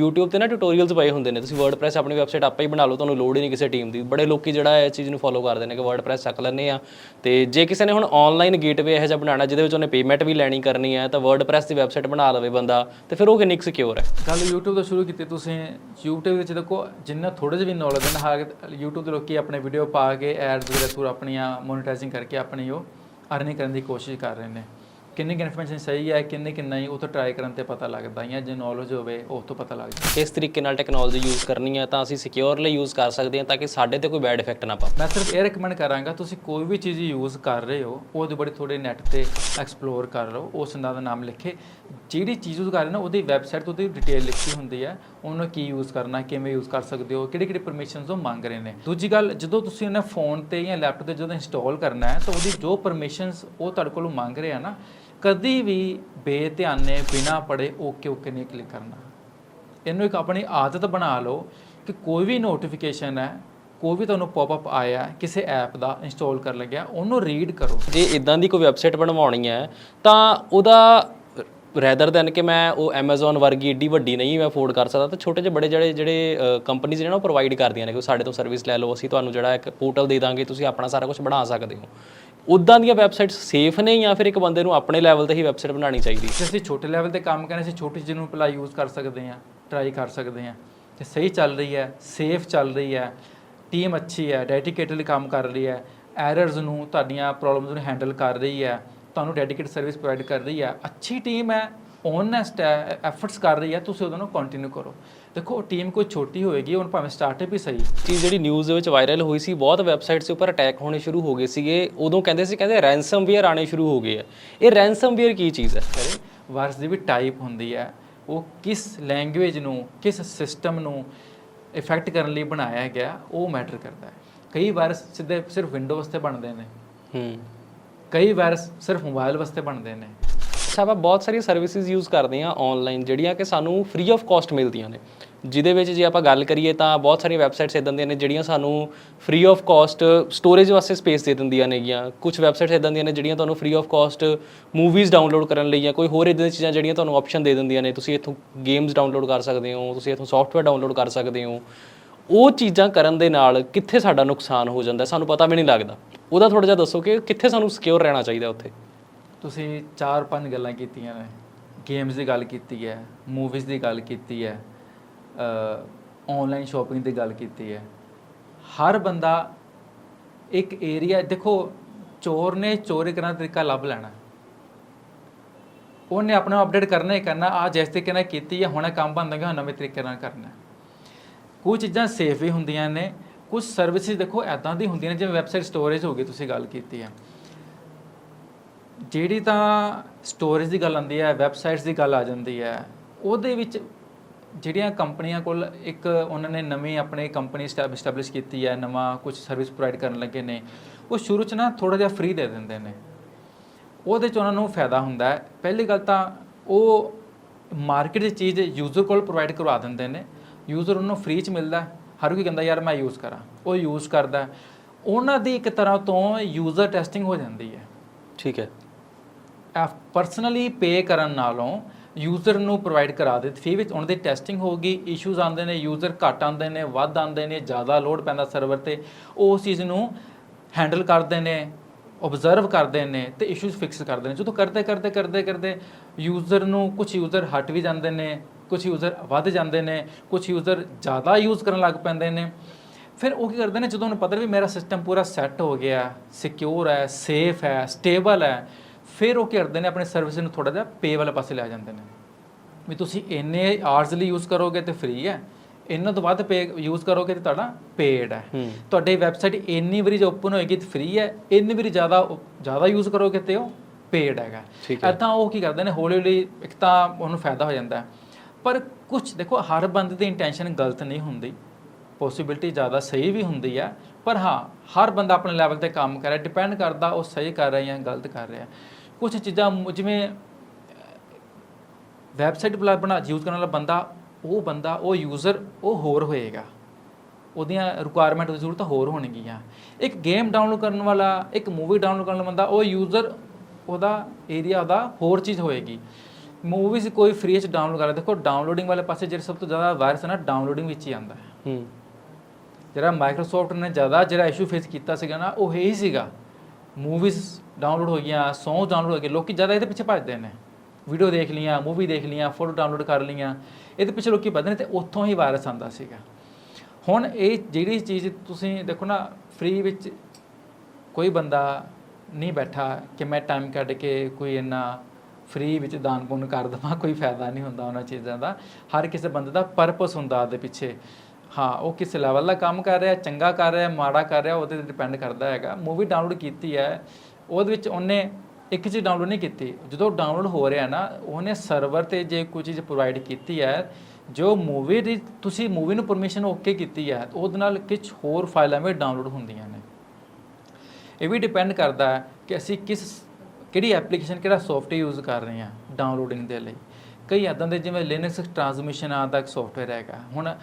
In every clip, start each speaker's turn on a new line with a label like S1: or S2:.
S1: YouTube ਤੇ ਨਾ tutorials ਪਏ ਹੁੰਦੇ ਨੇ। ਤੁਸੀਂ WordPress ਆਪਣੀ ਵੈਬਸਾਈਟ ਆਪੇ ਹੀ ਬਣਾ ਲਓ, ਤੁਹਾਨੂੰ ਲੋੜ ਹੀ ਨਹੀਂ ਕਿਸੇ ਟੀਮ ਦੀ। ਬੜੇ ਲੋਕੀ ਜਿਹੜਾ ਇਹ ਚੀਜ਼ ਨੂੰ ਫੋਲੋ ਕਰਦੇ ਨੇ ਕਿ WordPress ਚੱਕ ਲੈਂਦੇ ਆ। ਤੇ ਜੇ ਕਿਸੇ ਨੇ ਹੁਣ ਆਨਲਾਈਨ ਗੇਟਵੇ ਇਹੋ ਜਿਹਾ ਬਣਾਉਣਾ, ਜਿਹਦੇ ਵਿੱਚ ਉਹਨੇ ਪੇਮੈਂਟ ਵੀ ਲੈਣੀ ਕਰਨੀ ਹੈ ਤਾਂ WordPress ਦੀ ਵੈਬਸਾਈਟ ਬਣਾ ਲਵੇ ਬੰਦਾ, ਤੇ ਫਿਰ ਉਹ ਕਿੰਨੀ ਸਿਕਿਉਰ ਹੈ?
S2: ਗੱਲ YouTube ਤੋਂ ਸ਼ੁਰੂ ਕੀਤੀ ਤੁਸੀਂ, YouTube ਵਿੱਚ ਦੇਖੋ, ਜਿੰਨਾ ਥੋੜੇ ਜਿਹੇ ਵੀ ਨੌਲੇਜ ਹੈ ਨਾ, ਹਾਰ YouTube ਦੇ ਲੋਕੀ ਆਪਣੇ ਵੀਡੀਓ ਪਾ ਕੇ ਐਡਸ ਵਗੈਰਾ ਥਰੂ ਆਪਣੀਆਂ ਮੋਨੇਟਾਈਜ਼ਿੰਗ ਕਰਕੇ ਆਪਣੀ ਉਹ ਅਰਨਿੰਗ ਕਰਨ ਦੀ ਕੋਸ਼ਿਸ਼ ਕਰ ਰਹੇ ਨੇ। ਕਿੰਨੀ ਕੁ ਇਨਫੋਰਮੇਸ਼ਨ ਸਹੀ ਹੈ ਕਿੰਨੀ ਕਿ ਨਹੀਂ ਉਹ ਤੋਂ ਟਰਾਈ ਕਰਨ ਤੇ ਪਤਾ ਲੱਗਦਾ ਜਾਂ ਜੇ ਨੌਲੇਜ ਹੋਵੇ ਉਹ ਤੋਂ ਪਤਾ ਲੱਗ ਜਾਂਦਾ
S1: ਇਸ ਤਰੀਕੇ ਨਾਲ ਟੈਕਨੋਲੋਜੀ ਯੂਜ਼ ਕਰਨੀ ਹੈ ਤਾਂ ਅਸੀਂ ਸਿਕਿਉਰਲੀ ਯੂਜ਼ ਕਰ ਸਕਦੇ ਹਾਂ ਤਾਂ ਕਿ ਸਾਡੇ ਤੇ ਕੋਈ ਬੈਡ ਇਫੈਕਟ ਨਾ ਪਾਵੇ।
S2: ਮੈਂ ਸਿਰਫ ਇਹ ਰეკਮੈਂਡ ਕਰਾਂਗਾ ਤੁਸੀਂ ਕੋਈ ਵੀ ਚੀਜ਼ ਯੂਜ਼ ਕਰ ਰਹੇ ਹੋ ਉਹਦੇ ਬੜੀ ਥੋੜੇ ਨੈਟ ਤੇ ਐਕਸਪਲੋਰ ਕਰ ਲਓ ਉਸ ਦਾ ਨਾਮ ਲਿਖੇ। ਜਿਹੜੀ ਚੀਜ਼ ਯੂਜ਼ ਕਰ ਰਹੇ ਨਾ ਉਹਦੀ ਵੈਬਸਾਈਟ ਤੋਂ ਉਹਦੀ ਡਿਟੇਲ ਲਿਖੀ ਹੁੰਦੀ ਹੈ ਉਹਨੂੰ ਕੀ ਯੂਜ਼ ਕਰਨਾ ਕਿਵੇਂ ਯੂਜ਼ ਕਰ ਸਕਦੇ ਹੋ ਕਿਹੜੀ ਕਿਹੜੀ ਪਰਮਿਸ਼ਨਸ ਉਹ ਮੰਗ ਰਹੇ ਨੇ। ਦੂਜੀ ਗੱਲ ਜਦੋਂ ਤੁਸੀਂ ਉਹਨੇ ਫੋਨ ਤੇ ਜਾਂ ਲੈਪਟਾਪ ਤੇ ਜਦੋਂ ਇੰਸਟਾਲ ਕਰਨਾ ਹੈ ਤਾਂ ਉਹਦੀ ਜੋ ਪਰਮਿਸ਼ਨਸ ਉਹ ਤੁਹਾਡੇ ਕੋਲੋਂ ਮੰਗ ਰਹੇ ਆ ਨਾ ਕਦੀ ਵੀ ਬੇਧਿਆਨੇ ਬਿਨਾ ਪੜੇ ਓਕੇ ਓਕੇ ਨਹੀਂ ਕਲਿੱਕ ਕਰਨਾ। ਇਹਨੂੰ ਇੱਕ ਆਪਣੀ ਆਦਤ ਬਣਾ ਲਓ ਕਿ ਕੋਈ ਵੀ ਨੋਟੀਫਿਕੇਸ਼ਨ ਹੈ, ਕੋਈ ਵੀ ਤੁਹਾਨੂੰ ਪੌਪਅਪ ਆਇਆ ਕਿਸੇ ਐਪ ਦਾ ਇੰਸਟਾਲ ਕਰਨ ਲੱਗਿਆ, ਉਹਨੂੰ ਰੀਡ ਕਰੋ।
S1: ਜੇ ਇਦਾਂ ਦੀ ਕੋਈ ਵੈਬਸਾਈਟ ਬਣਵਾਉਣੀ ਹੈ, ਤਾਂ ਉਹਦਾ ਰੈਦਰ ਦੈਨ ਕਿ ਮੈਂ ਉਹ Amazon ਵਰਗੀ ਏਡੀ ਵੱਡੀ ਨਹੀਂ ਮੈਂ ਅਫੋਰਡ ਕਰ ਸਕਦਾ, ਤਾਂ ਛੋਟੇ ਜਿਹੇ, ਬੜੇ ਜਿਹੜੇ ਜਿਹੜੇ ਕੰਪਨੀਆਂ ਨੇ ਨਾ ਉਹ ਪ੍ਰੋਵਾਈਡ ਕਰਦੀਆਂ ਨੇ ਕਿ ਸਾਡੇ ਤੋਂ ਸਰਵਿਸ ਲੈ ਲਓ, ਅਸੀਂ ਤੁਹਾਨੂੰ ਜਿਹੜਾ ਇੱਕ ਪੋਰਟਲ ਦੇ ਦਾਂਗੇ, ਤੁਸੀਂ ਆਪਣਾ ਸਾਰਾ ਕੁਝ ਬਣਾ ਸਕਦੇ ਹੋ। ਉਦਾਂ ਦੀਆਂ ਵੈਬਸਾਈਟਸ ਸੇਫ ਨੇ ਜਾਂ ਫਿਰ ਇੱਕ ਬੰਦੇ ਨੂੰ ਆਪਣੇ ਲੈਵਲ ਤੇ ਹੀ ਵੈਬਸਾਈਟ ਬਣਾਉਣੀ ਚਾਹੀਦੀ?
S2: ਜੇ ਅਸੀਂ ਛੋਟੇ ਲੈਵਲ ਤੇ ਕੰਮ ਕਰਨਾ ਅਸੀਂ ਛੋਟੀ ਚੀਜ਼ ਨੂੰ ਪਹਿਲਾਂ ਯੂਜ਼ ਕਰ ਸਕਦੇ ਹਾਂ ਟਰਾਈ ਕਰ ਸਕਦੇ ਹਾਂ। ਤੇ ਸਹੀ ਚੱਲ ਰਹੀ ਹੈ ਸੇਫ ਚੱਲ ਰਹੀ ਹੈ ਟੀਮ ਅੱਛੀ ਹੈ ਡੈਡੀਕੇਟਡਲੀ ਕੰਮ ਕਰ ਰਹੀ ਹੈ ਐਰਰਸ ਨੂੰ ਤੁਹਾਡੀਆਂ ਪ੍ਰੋਬਲਮਸ ਨੂੰ ਹੈਂਡਲ ਕਰ ਰਹੀ ਹੈ, ਤੁਹਾਨੂੰ ਡੈਡੀਕੇਟ ਸਰਵਿਸ ਪ੍ਰੋਵਾਈਡ ਕਰ ਰਹੀ ਹੈ, ਅੱਛੀ ਟੀਮ ਹੈ ਓਨੈਸਟ ਹੈ ਐਫਰਟਸ ਕਰ ਰਹੀ ਹੈ, ਤੁਸੀਂ ਉਹਨਾਂ ਨੂੰ ਕੰਟੀਨਿਊ ਕਰੋ। ਦੇਖੋ ਟੀਮ ਕੋਈ ਛੋਟੀ ਹੋਏਗੀ ਹੁਣ ਭਾਵੇਂ ਸਟਾਰਟਅਪ ਹੀ ਸਹੀ।
S1: ਚੀਜ਼ ਜਿਹੜੀ ਨਿਊਜ਼ ਦੇ ਵਿੱਚ ਵਾਇਰਲ ਹੋਈ ਸੀ ਬਹੁਤ ਵੈਬਸਾਈਟਸ ਦੇ ਉੱਪਰ ਅਟੈਕ ਹੋਣੇ ਸ਼ੁਰੂ ਹੋ ਗਏ ਸੀਗੇ। ਉਦੋਂ ਕਹਿੰਦੇ ਸੀ ਕਹਿੰਦੇ ਰੈਂਸਮਵੇਅਰ ਆਣੇ ਸ਼ੁਰੂ ਹੋ ਗਏ ਆ। ਇਹ ਰੈਂਸਮਵੇਅਰ ਕੀ ਚੀਜ਼ ਹੈ?
S2: ਵਾਇਰਸ ਦੀ ਵੀ ਟਾਈਪ ਹੁੰਦੀ ਹੈ। ਉਹ ਕਿਸ ਲੈਂਗੁਏਜ ਨੂੰ ਕਿਸ ਸਿਸਟਮ ਨੂੰ ਇਫੈਕਟ ਕਰਨ ਲਈ ਬਣਾਇਆ ਗਿਆ ਉਹ ਮੈਟਰ ਕਰਦਾ ਹੈ। ਕਈ ਵਾਇਰਸ ਸਿੱਧੇ ਸਿਰਫ ਵਿੰਡੋਜ਼ ਤੇ ਬਣਦੇ ਨੇ।
S1: ਹੂੰ।
S2: ਕਈ ਵਾਇਰਸ ਸਿਰਫ ਮੋਬਾਈਲ ਵਾਸਤੇ ਬਣਦੇ ਨੇ।
S1: ਅੱਛਾ ਬਹੁਤ ਸਾਰੀਆਂ ਸਰਵਿਸਿਜ਼ ਯੂਜ਼ ਕਰਦੇ ਹਾਂ ਆਨਲਾਈਨ ਜਿਹੜੀਆਂ ਕਿ ਸਾਨੂੰ ਫ੍ਰੀ ਆਫ ਕਾਸਟ ਮਿਲਦੀਆਂ ਨੇ। ਜਿਹਦੇ ਵਿੱਚ ਜੇ ਆਪਾਂ ਗੱਲ ਕਰੀਏ ਤਾਂ ਬਹੁਤ ਸਾਰੀਆਂ ਵੈਬਸਾਈਟਸ ਇਦਾਂ ਦੀਆਂ ਨੇ ਜਿਹੜੀਆਂ ਸਾਨੂੰ ਫ੍ਰੀ ਆਫ ਕਾਸਟ ਸਟੋਰੇਜ ਵਾਸਤੇ ਸਪੇਸ ਦੇ ਦਿੰਦੀਆਂ ਨੇਗੀਆਂ। ਕੁਝ ਵੈਬਸਾਈਟਸ ਇਦਾਂ ਦੀਆਂ ਨੇ ਜਿਹੜੀਆਂ ਤੁਹਾਨੂੰ free of cost movies download ਕਰਨ ਲਈ ਜਾਂ ਕੋਈ ਹੋਰ ਇਦਾਂ ਦੀਆਂ ਚੀਜ਼ਾਂ ਜਿਹੜੀਆਂ ਤੁਹਾਨੂੰ ਆਪਸ਼ਨ ਦੇ ਦਿੰਦੀਆਂ ਨੇ। ਤੁਸੀਂ ਇੱਥੋਂ ਗੇਮਸ ਡਾਊਨਲੋਡ ਕਰ ਸਕਦੇ ਹੋ, ਤੁਸੀਂ ਇੱਥੋਂ ਸੌਫਟਵੇਅਰ ਡਾਊਨਲੋਡ ਕਰ ਸਕਦੇ ਹੋ। ਉਹ ਚੀਜ਼ਾਂ ਕਰਨ ਦੇ ਨਾਲ ਕਿੱਥੇ ਸਾਡਾ ਨੁਕਸਾਨ ਹੋ ਜਾਂਦਾ, ਸਾਨੂੰ ਪਤਾ ਵੀ ਨਹੀਂ ਲੱਗਦਾ। ਉਹਦਾ ਥੋੜਾ ਜਿਹਾ ਦੱਸੋ ਕਿ ਕਿੱਥੇ ਸਾਨੂੰ ਸਿਕਿਉਰ ਰਹਿਣਾ ਚਾਹੀਦਾ ਉੱਥੇ?
S2: ਤੁਸੀਂ ਚਾਰ ਪੰਜ ਗੱਲਾਂ ਕੀਤੀਆਂ ਨੇ। ਗੇਮਸ ਦੀ ਗੱਲ ਕੀਤੀ ਹੈ ਮੂਵੀਜ਼ ਦੀ ਗੱਲ ਕੀਤੀ ਹੈ ਆਨਲਾਈਨ ਸ਼ਾਪਿੰਗ ਦੀ ਗੱਲ ਕੀਤੀ ਹੈ। ਹਰ ਬੰਦਾ ਇੱਕ ਏਰੀਆ ਦੇਖੋ, ਚੋਰ ਨੇ ਚੋਰੀ ਕਰਨ ਦਾ ਤਰੀਕਾ ਲੱਭ ਲੈਣਾ। ਉਹਨੇ ਆਪਣਾ ਅਪਡੇਟ ਕਰਨਾ ਹੀ ਕਰਨਾ ਆ ਜਿਸ ਤਰੀਕੇ ਨਾਲ ਕੀਤੀ ਹੈ, ਹੁਣ ਕੰਮ ਬੰਦ ਹੋ ਗਿਆ, ਨਵੇਂ ਤਰੀਕੇ ਨਾਲ ਕਰਨਾ ਕੁਝ ਚੀਜ਼ਾਂ ਸੇਫ ਵੀ ਹੁੰਦੀਆਂ ਨੇ, ਕੁਝ ਸਰਵਿਸਿਜ਼ ਦੇਖੋ ਐਦਾਂ ਦੀ ਹੁੰਦੀਆਂ ਨੇ, ਜਿਵੇਂ ਵੈਬਸਾਈਟ ਸਟੋਰੇਜ ਹੋ ਗਈ, ਤੁਸੀਂ ਗੱਲ ਕੀਤੀ ਹੈ। ਜਿਹੜੀ ਤਾਂ ਸਟੋਰੇਜ ਦੀ ਗੱਲ ਆਉਂਦੀ ਹੈ ਵੈਬਸਾਈਟਸ ਦੀ ਗੱਲ ਆ ਜਾਂਦੀ ਹੈ, ਉਹਦੇ ਵਿੱਚ ਜਿਹੜੀਆਂ ਕੰਪਨੀਆਂ ਕੋਲ ਇੱਕ ਉਹਨਾਂ ਨੇ ਨਵੀਂ ਆਪਣੀ ਕੰਪਨੀ ਸਟੈਬਲਿਸ਼ ਕੀਤੀ ਹੈ, ਨਵਾਂ ਕੁਝ ਸਰਵਿਸ ਪ੍ਰੋਵਾਈਡ ਕਰਨ ਲੱਗੇ ਨੇ, ਉਹ ਸ਼ੁਰੂ 'ਚ ਨਾ ਥੋੜਾ ਜਿਹਾ ਫ੍ਰੀ ਦੇ ਦਿੰਦੇ ਨੇ। ਉਹਦੇ 'ਚ ਉਹਨਾਂ ਨੂੰ ਫਾਇਦਾ ਹੁੰਦਾ ਹੈ। ਪਹਿਲੀ ਗੱਲ ਤਾਂ ਉਹ ਮਾਰਕੀਟ ਦੀ ਚੀਜ਼ ਯੂਜ਼ਰ ਕੋਲ ਪ੍ਰੋਵਾਈਡ ਕਰਵਾ ਦਿੰਦੇ ਨੇ। ਯੂਜ਼ਰ ਉਹਨੂੰ ਫ੍ਰੀ 'ਚ ਮਿਲਦਾ ਹਰ ਕੋਈ ਕਹਿੰਦਾ, ਯਾਰ ਮੈਂ ਯੂਜ਼ ਕਰਾਂ। ਉਹ ਯੂਜ਼ ਕਰਦਾ ਉਹਨਾਂ ਦੀ ਇੱਕ ਤਰ੍ਹਾਂ ਤੋਂ ਯੂਜ਼ਰ ਟੈਸਟਿੰਗ ਹੋ ਜਾਂਦੀ ਹੈ।
S1: ਠੀਕ ਹੈ।
S2: ਪਰਸਨਲੀ ਪੇ ਕਰਨ ਨਾਲੋਂ ਯੂਜ਼ਰ ਨੂੰ ਪ੍ਰੋਵਾਈਡ ਕਰਾ ਦੇ ਫ੍ਰੀ ਵਿੱਚ ਉਹਨਾਂ ਦੀ ਟੈਸਟਿੰਗ ਹੋਊਗੀ ਇਸ਼ੂਜ਼ ਆਉਂਦੇ ਨੇ ਯੂਜ਼ਰ ਘੱਟ ਆਉਂਦੇ ਨੇ, ਵੱਧ ਆਉਂਦੇ ਨੇ, ਜ਼ਿਆਦਾ ਲੋਡ ਪੈਂਦਾ ਸਰਵਰ ਤੇ ਉਹ ਉਸ ਚੀਜ਼ ਨੂੰ ਹੈਂਡਲ ਕਰਦੇ ਨੇ ਆਬਜ਼ਰਵ ਕਰਦੇ ਨੇ ਤੇ ਇਸ਼ੂਜ਼ ਫਿਕਸ ਕਰਦੇ ਨੇ। ਜਦੋਂ ਕਰਦੇ ਕਰਦੇ ਕਰਦੇ ਕਰਦੇ ਯੂਜ਼ਰ ਨੂੰ ਕੁਝ ਯੂਜ਼ਰ ਹਟ ਵੀ ਜਾਂਦੇ ਨੇ ਕੁਝ ਯੂਜ਼ਰ ਵੱਧ ਜਾਂਦੇ ਨੇ ਕੁਝ ਯੂਜ਼ਰ ਜ਼ਿਆਦਾ ਯੂਜ਼ ਕਰਨ ਲੱਗ ਪੈਂਦੇ ਨੇ, ਫਿਰ ਉਹ ਕੀ ਕਰਦੇ ਨੇ, ਜਦੋਂ ਉਹਨੂੰ ਪਤਾ ਵੀ ਮੇਰਾ ਸਿਸਟਮ ਪੂਰਾ ਸੈੱਟ ਹੋ ਗਿਆ ਸਿਕਿਉਰ ਹੈ ਸੇਫ ਹੈ ਸਟੇਬਲ ਹੈ ਫਿਰ ਉਹ ਕੀ ਕਰਦੇ ਨੇ ਆਪਣੇ ਸਰਵਿਸ ਨੂੰ ਥੋੜਾ ਜਿਹਾ ਪੇ ਵਾਲੇ ਪਾਸੇ ਲੈ ਜਾਂਦੇ ਨੇ। ਵੀ ਤੁਸੀਂ ਇੰਨੇ ਆਵਰਸ ਲਈ ਯੂਜ਼ ਕਰੋਗੇ ਤੇ ਫ੍ਰੀ ਹੈ। ਇਹਨਾਂ ਤੋਂ ਵੱਧ ਪੇ ਯੂਜ਼ ਕਰੋਗੇ ਤੇ ਤੁਹਾਡਾ ਪੇਡ ਹੈ। ਤੁਹਾਡੀ ਵੈਬਸਾਈਟ ਇੰਨੀ ਵਾਰੀ ਜੇ ਓਪਨ ਹੋਏਗੀ ਤੇ ਫ੍ਰੀ ਹੈ ਇੰਨੀ ਵਾਰੀ ਜ਼ਿਆਦਾ ਜ਼ਿਆਦਾ ਯੂਜ਼ ਕਰੋਗੇ ਤੇ ਉਹ ਪੇਡ ਹੈਗਾ। ਐਦਾਂ ਉਹ ਕੀ ਕਰਦੇ ਨੇ ਹੌਲੀ ਹੌਲੀ ਇੱਕ ਤਾਂ ਉਹਨੂੰ ਫਾਇਦਾ ਹੋ ਜਾਂਦਾ ਪਰ ਕੁਝ ਦੇਖੋ ਹਰ ਬੰਦੇ ਦੀ ਇੰਟੈਂਸ਼ਨ ਗਲਤ ਨਹੀਂ ਹੁੰਦੀ। ਪੋਸਿਬਿਲਿਟੀ ਜ਼ਿਆਦਾ ਸਹੀ ਵੀ ਹੁੰਦੀ ਹੈ। ਪਰ ਹਾਂ ਹਰ ਬੰਦਾ ਆਪਣੇ ਲੈਵਲ ਤੇ ਕੰਮ ਕਰ ਰਿਹਾ ਡਿਪੈਂਡ ਕਰਦਾ ਉਹ ਸਹੀ ਕਰ ਰਿਹਾ ਜਾਂ ਗਲਤ ਕਰ ਰਿਹਾ। ਕੁਝ ਚੀਜ਼ਾਂ ਜਿਵੇਂ ਵੈਬਸਾਈਟ ਬਣਾ ਬਣਾ ਯੂਜ਼ ਕਰਨ ਵਾਲਾ ਬੰਦਾ ਉਹ ਬੰਦਾ ਉਹ ਯੂਜ਼ਰ ਉਹ ਹੋਰ ਹੋਏਗਾ। ਉਹਦੀਆਂ ਰਿਕੁਆਇਰਮੈਂਟ ਦੀ ਜ਼ਰੂਰਤ ਹੋਰ ਹੋਣਗੀਆਂ। ਇੱਕ ਗੇਮ ਡਾਊਨਲੋਡ ਕਰਨ ਵਾਲਾ ਇੱਕ ਮੂਵੀ ਡਾਊਨਲੋਡ ਕਰਨ ਵਾਲਾ ਬੰਦਾ ਉਹ ਯੂਜ਼ਰ ਉਹਦਾ ਏਰੀਆ ਦਾ ਹੋਰ ਚੀਜ਼ ਹੋਏਗੀ। ਮੂਵੀਜ਼ ਕੋਈ ਫ੍ਰੀ ਚ ਡਾਊਨਲੋਡ ਕਰ ਦੇਖੋ ਡਾਊਨਲੋਡਿੰਗ ਵਾਲੇ ਪਾਸੇ ਜਿਹੜੇ ਸਭ ਤੋਂ ਜ਼ਿਆਦਾ ਵਾਇਰਸ ਹੈ ਨਾ ਡਾਊਨਲੋਡਿੰਗ ਵਿੱਚ ਹੀ ਆਉਂਦਾ ਹੈ।
S1: ਹੂੰ।
S2: ਜਿਹੜਾ ਮਾਈਕਰੋਸਾਫਟ ਨੇ ਜ਼ਿਆਦਾ ਜਿਹੜਾ ਇਸ਼ੂ ਫੇਸ ਕੀਤਾ ਸੀਗਾ ਨਾ ਉਹ ਇਹੀ ਸੀਗਾ। ਮੂਵੀਜ਼ ਡਾਊਨਲੋਡ ਹੋ ਗਈਆਂ Song ਡਾਊਨਲੋਡ ਹੋ ਗਏ ਲੋਕੀ ਜ਼ਿਆਦਾ ਇਹਦੇ ਪਿੱਛੇ ਭੱਜਦੇ ਨੇ। ਵੀਡੀਓ ਦੇਖ ਲੀਆਂ ਮੂਵੀ ਦੇਖ ਲੀਆਂ ਫੋਟੋ ਡਾਊਨਲੋਡ ਕਰ ਲੀਆਂ ਇਹਦੇ ਪਿੱਛੇ ਲੋਕੀ ਭੱਜਦੇ ਨੇ ਤੇ ਉੱਥੋਂ ਹੀ ਵਾਇਰਸ ਆਉਂਦਾ ਸੀਗਾ। ਹੁਣ ਇਹ ਜਿਹੜੀ ਚੀਜ਼ ਤੁਸੀਂ ਦੇਖੋ ਨਾ ਫ੍ਰੀ ਵਿੱਚ ਕੋਈ ਬੰਦਾ ਨਹੀਂ ਬੈਠਾ ਕਿ ਮੈਂ ਟਾਈਮ ਕੱਢ ਕੇ ਕੋਈ ਇੰਨਾ ਫ੍ਰੀ ਵਿੱਚ ਦਾਨ ਪੁੰਨ ਕਰ ਦੇਵਾਂ, ਕੋਈ ਫਾਇਦਾ ਨਹੀਂ ਹੁੰਦਾ ਉਹਨਾਂ ਚੀਜ਼ਾਂ ਦਾ। ਹਰ ਕਿਸੇ ਬੰਦੇ ਦਾ ਪਰਪਸ ਹੁੰਦਾ ਉਹਦੇ ਪਿੱਛੇ। ਹਾਂ, ਉਹ ਕਿਸ ਲੈਵਲ ਦਾ ਕੰਮ ਕਰ ਰਿਹਾ, ਚੰਗਾ ਕਰ ਰਿਹਾ, ਮਾੜਾ ਕਰ ਰਿਹਾ, ਉਹਦੇ ਤੇ ਡਿਪੈਂਡ ਕਰਦਾ ਹੈਗਾ। ਮੂਵੀ ਡਾਊਨਲੋਡ ਕੀਤੀ ਹੈ, ਉਹਦੇ ਵਿੱਚ ਉਹਨੇ ਇੱਕ ਚੀਜ਼ ਡਾਊਨਲੋਡ ਨਹੀਂ ਕੀਤੀ। ਜਦੋਂ ਡਾਊਨਲੋਡ ਹੋ ਰਿਹਾ ਨਾ, ਉਹਨੇ ਸਰਵਰ ਤੇ ਜੇ ਕੋਈ ਚੀਜ਼ ਪ੍ਰੋਵਾਈਡ ਕੀਤੀ ਹੈ, ਜੋ ਮੂਵੀ ਦੀ ਤੁਸੀਂ ਮੂਵੀ ਨੂੰ ਪਰਮਿਸ਼ਨ ਓਕੇ ਕੀਤੀ ਹੈ ਉਹਦੇ ਨਾਲ ਕੁਝ ਹੋਰ ਫਾਈਲਾਂ ਵੀ ਡਾਊਨਲੋਡ ਹੁੰਦੀਆਂ ਨੇ। ਇਹ ਵੀ ਡਿਪੈਂਡ ਕਰਦਾ ਹੈ ਕਿ ਅਸੀਂ ਕਿਸ, ਕਿਹੜੀ ਐਪਲੀਕੇਸ਼ਨ ਕਿਹੜਾ ਸੌਫਟਵੇਅਰ ਯੂਜ਼ ਕਰ ਰਹੇ ਹਾਂ ਡਾਊਨਲੋਡਿੰਗ ਦੇ ਲਈ। ਕਈ ਇਦਾਂ ਦੇ ਜਿਵੇਂ ਲਿਨਕਸ ਟ੍ਰਾਂਸਮਿਸ਼ਨ ਆਂ ਦਾ ਇੱਕ ਸੌਫਟਵੇਅਰ ਹੈਗਾ। ਹੁਣ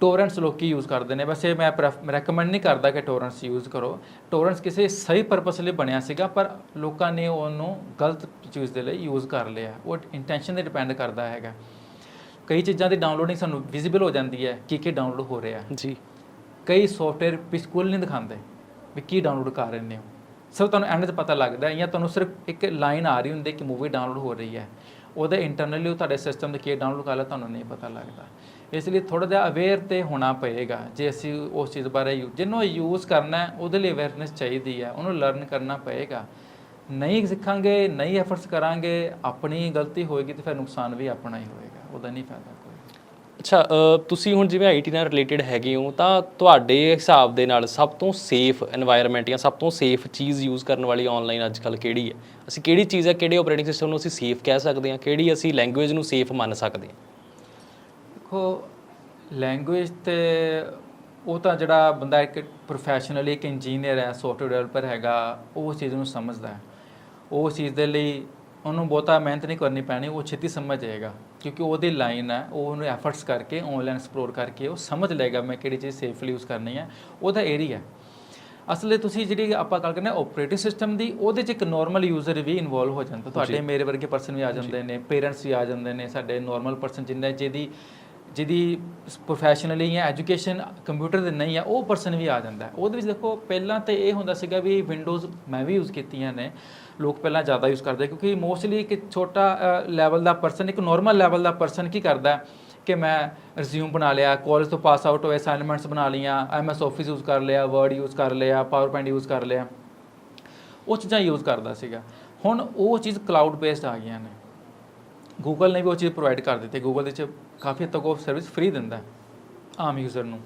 S2: ਟੋਰੈਂਟਸ ਲੋਕੀ ਯੂਜ਼ ਕਰਦੇ ਨੇ। ਵੈਸੇ ਮੈਂ ਰეკਮੈਂਡ ਨਹੀਂ ਕਰਦਾ ਕਿ ਟੋਰੈਂਟਸ ਯੂਜ਼ ਕਰੋ। ਟੋਰੈਂਟਸ ਕਿਸੇ ਸਹੀ ਪਰਪਸ ਲਈ ਬਣਿਆ ਸੀਗਾ ਪਰ ਲੋਕਾਂ ਨੇ ਉਹਨੂੰ ਗਲਤ ਚੀਜ਼ ਦੇ ਲਈ ਯੂਜ਼ ਕਰ ਲਿਆ। ਉਹ ਇੰਟੈਂਸ਼ਨ ਤੇ ਡਿਪੈਂਡ ਕਰਦਾ ਹੈਗਾ। ਕਈ ਚੀਜ਼ਾਂ ਦੀ ਡਾਊਨਲੋਡਿੰਗ ਸਾਨੂੰ ਵਿਜ਼ੀਬਲ ਹੋ ਜਾਂਦੀ ਹੈ ਕਿ ਕੀ ਡਾਊਨਲੋਡ ਹੋ ਰਿਹਾ।
S1: ਜੀ।
S2: ਕਈ ਸੌਫਟਵੇਅਰ ਬਿਲਕੁਲ ਨਹੀਂ ਦਿਖਾਉਂਦੇ ਵੀ ਕੀ ਡਾਊਨਲੋਡ ਕਰ ਰਹੇ ਨੇ ਸਿਰਫ ਤੁਹਾਨੂੰ ਐਂਡ 'ਤੇ ਪਤਾ ਲੱਗਦਾ ਹੈ ਜਾਂ ਤੁਹਾਨੂੰ ਸਿਰਫ ਇੱਕ ਲਾਈਨ ਆ ਰਹੀ ਹੁੰਦੀ ਕਿ ਮੂਵੀ ਡਾਊਨਲੋਡ ਹੋ ਰਹੀ ਹੈ। ਉਹਦੇ ਇੰਟਰਨਲੀ ਉਹ ਤੁਹਾਡੇ ਸਿਸਟਮ ਤੇ ਕੀ ਡਾਊਨਲੋਡ ਕਰ ਲਿਆ ਤੁਹਾਨੂੰ ਨਹੀਂ ਪਤਾ ਲੱਗਦਾ। ਇਸ ਲਈ ਥੋੜਾ ਜਿਹਾ ਅਵੇਅਰ ਤੇ ਹੋਣਾ ਪਏਗਾ, ਜੇ ਅਸੀਂ ਉਸ ਚੀਜ਼ ਬਾਰੇ ਯੂ- ਜਿਹਨੂੰ ਯੂਜ਼ ਕਰਨਾ ਹੈ, ਉਹਦੇ ਲਈ ਅਵੇਅਰਨੈਸ ਚਾਹੀਦੀ ਹੈ, ਉਹਨੂੰ ਲਰਨ ਕਰਨਾ ਪਏਗਾ। ਨਹੀਂ ਸਿੱਖਾਂਗੇ, ਨਹੀਂ ਐਫਰਟਸ ਕਰਾਂਗੇ, ਆਪਣੀ ਗਲਤੀ ਹੋਏਗੀ ਤੇ ਫਿਰ ਨੁਕਸਾਨ ਵੀ ਆਪਣਾ ਹੀ ਹੋਏਗਾ, ਉਹਦਾ ਨਹੀਂ ਫਾਇਦਾ ਕੋਈ।
S1: ਅੱਛਾ ਤੁਸੀਂ ਹੁਣ ਜਿਵੇਂ ਆਈਟੀ ਨਾਲ ਰਿਲੇਟਡ ਹੈਗੇ ਹੋ, ਤਾਂ ਤੁਹਾਡੇ ਹਿਸਾਬ ਦੇ ਨਾਲ ਸਭ ਤੋਂ ਸੇਫ এনवायरमेंट ਜਾਂ ਸਭ ਤੋਂ ਸੇਫ ਚੀਜ਼ ਯੂਜ਼ ਕਰਨ ਵਾਲੀ ਆਨਲਾਈਨ ਅੱਜ ਕੱਲ ਕਿਹੜੀ ਹੈ? ਅਸੀਂ ਕਿਹੜੀ ਚੀਜ਼ ਹੈ ਕਿਹੜੇ ਆਪਰੇਟਿੰਗ ਸਿਸਟਮ ਨੂੰ ਅਸੀਂ ਸੇਫ ਕਹਿ ਸਕਦੇ ਹਾਂ? ਕਿਹੜੀ ਅਸੀਂ ਲੈਂਗੁਏਜ ਨੂੰ ਸੇਫ ਮੰਨ ਸਕਦੇ ਹਾਂ?
S2: ਦੇਖੋ ਲੈਂਗੁਏਜ ਤੇ ਉਹ ਤਾਂ ਜਿਹੜਾ ਬੰਦਾ ਇੱਕ ਪ੍ਰੋਫੈਸ਼ਨਲ ਇੱਕ ਇੰਜੀਨੀਅਰ ਹੈ ਸੌਫਟਵੇਅਰ ਡਿਵੈਲਪਰ ਹੈਗਾ, ਉਹ ਉਸ ਚੀਜ਼ ਨੂੰ ਸਮਝਦਾ ਹੈ। ਉਹ ਚੀਜ਼ ਦੇ ਲਈ ਉਹਨੂੰ ਬਹੁਤਾ ਮਿਹਨਤ ਨਹੀਂ ਕਰਨੀ ਪੈਣੀ, ਉਹ ਛੇਤੀ ਸਮਝ ਜਾਏਗਾ। ਕਿਉਂਕਿ ਉਹਦੀ ਲਾਈਨ ਹੈ ਉਹ ਉਹਨੂੰ ਐਫਰਟਸ ਕਰਕੇ ਆਨਲਾਈਨ ਐਕਸਪਲੋਰ ਕਰਕੇ ਉਹ ਸਮਝ ਲਏਗਾ ਮੈਂ ਕਿਹੜੀ ਚੀਜ਼ ਸੇਫਲੀ ਯੂਜ਼ ਕਰਨੀ ਹੈ ਉਹਦਾ ਏਰੀਆ ਅਸਲੇ ਤੁਸੀਂ ਜਿਹੜੀ ਆਪਾਂ ਗੱਲ ਕਰਨੇ ਆਪਰੇਟਿੰਗ ਸਿਸਟਮ ਦੀ ਉਹਦੇ 'ਚ ਇੱਕ ਨਾਰਮਲ ਯੂਜ਼ਰ ਵੀ ਇਨਵੋਲਵ ਹੋ ਜਾਂਦਾ ਤੁਹਾਡੇ ਮੇਰੇ ਵਰਗੇ ਪਰਸਨ ਵੀ ਆ ਜਾਂਦੇ ਨੇ ਪੇਰੈਂਟਸ ਵੀ ਆ ਜਾਂਦੇ ਨੇ ਸਾਡੇ ਨਾਰਮਲ ਪਰਸਨ ਜਿੰਨੇ ਜਿਹਦੀ ਜਿਹਦੀ ਪ੍ਰੋਫੈਸ਼ਨਲੀ ਜਾਂ ਐਜੂਕੇਸ਼ਨ ਕੰਪਿਊਟਰ ਦੇ ਨਹੀਂ ਆ ਉਹ ਪਰਸਨ ਵੀ ਆ ਜਾਂਦਾ। ਉਹਦੇ ਵਿੱਚ ਦੇਖੋ ਪਹਿਲਾਂ ਤੇ ਇਹ ਹੁੰਦਾ ਸੀਗਾ ਵੀ ਵਿੰਡੋਜ਼ ਮੈਂ ਵੀ ਯੂਜ਼ ਕੀਤੀਆਂ ਨੇ ਲੋਕ ਪਹਿਲਾਂ ਜ਼ਿਆਦਾ ਯੂਜ਼ ਕਰਦੇ ਕਿਉਂਕਿ ਮੋਸਟਲੀ ਇੱਕ ਛੋਟਾ ਲੈਵਲ ਦਾ ਪਰਸਨ ਇੱਕ ਨਾਰਮਲ ਲੈਵਲ ਦਾ ਪਰਸਨ ਕੀ ਕਰਦਾ ਕਿ ਮੈਂ ਰਿਜ਼ਿਊਮ ਬਣਾ ਲਿਆ ਕਾਲਜ ਤੋਂ ਪਾਸ ਆਊਟ ਹੋਏ ਅਸਾਈਨਮੈਂਟਸ ਬਣਾ ਲੀਆਂ ਐਮਐਸ ਆਫਿਸ ਯੂਜ਼ ਕਰ ਲਿਆ ਵਰਡ ਯੂਜ਼ ਕਰ ਲਿਆ ਪਾਵਰ ਯੂਜ਼ ਕਰ ਲਿਆ। ਉਹ ਚੀਜ਼ਾਂ ਯੂਜ਼ ਕਰਦਾ ਸੀਗਾ। ਹੁਣ ਉਹ ਚੀਜ਼ ਕਲਾਊਡ ਬੇਸਡ ਆ ਗਈਆਂ ਨੇ। ਗੂਗਲ ਨੇ ਵੀ ਉਹ ਚੀਜ਼ ਪ੍ਰੋਵਾਈਡ ਕਰ ਦਿੱਤੀ। ਗੂਗਲ ਦੇ ਵਿੱਚ ਕਾਫੀ ਹੱਦ ਤੱਕ ਉਹ ਸਰਵਿਸ ਫ੍ਰੀ ਦਿੰਦਾ ਆਮ ਯੂਜ਼ਰ ਨੂੰ।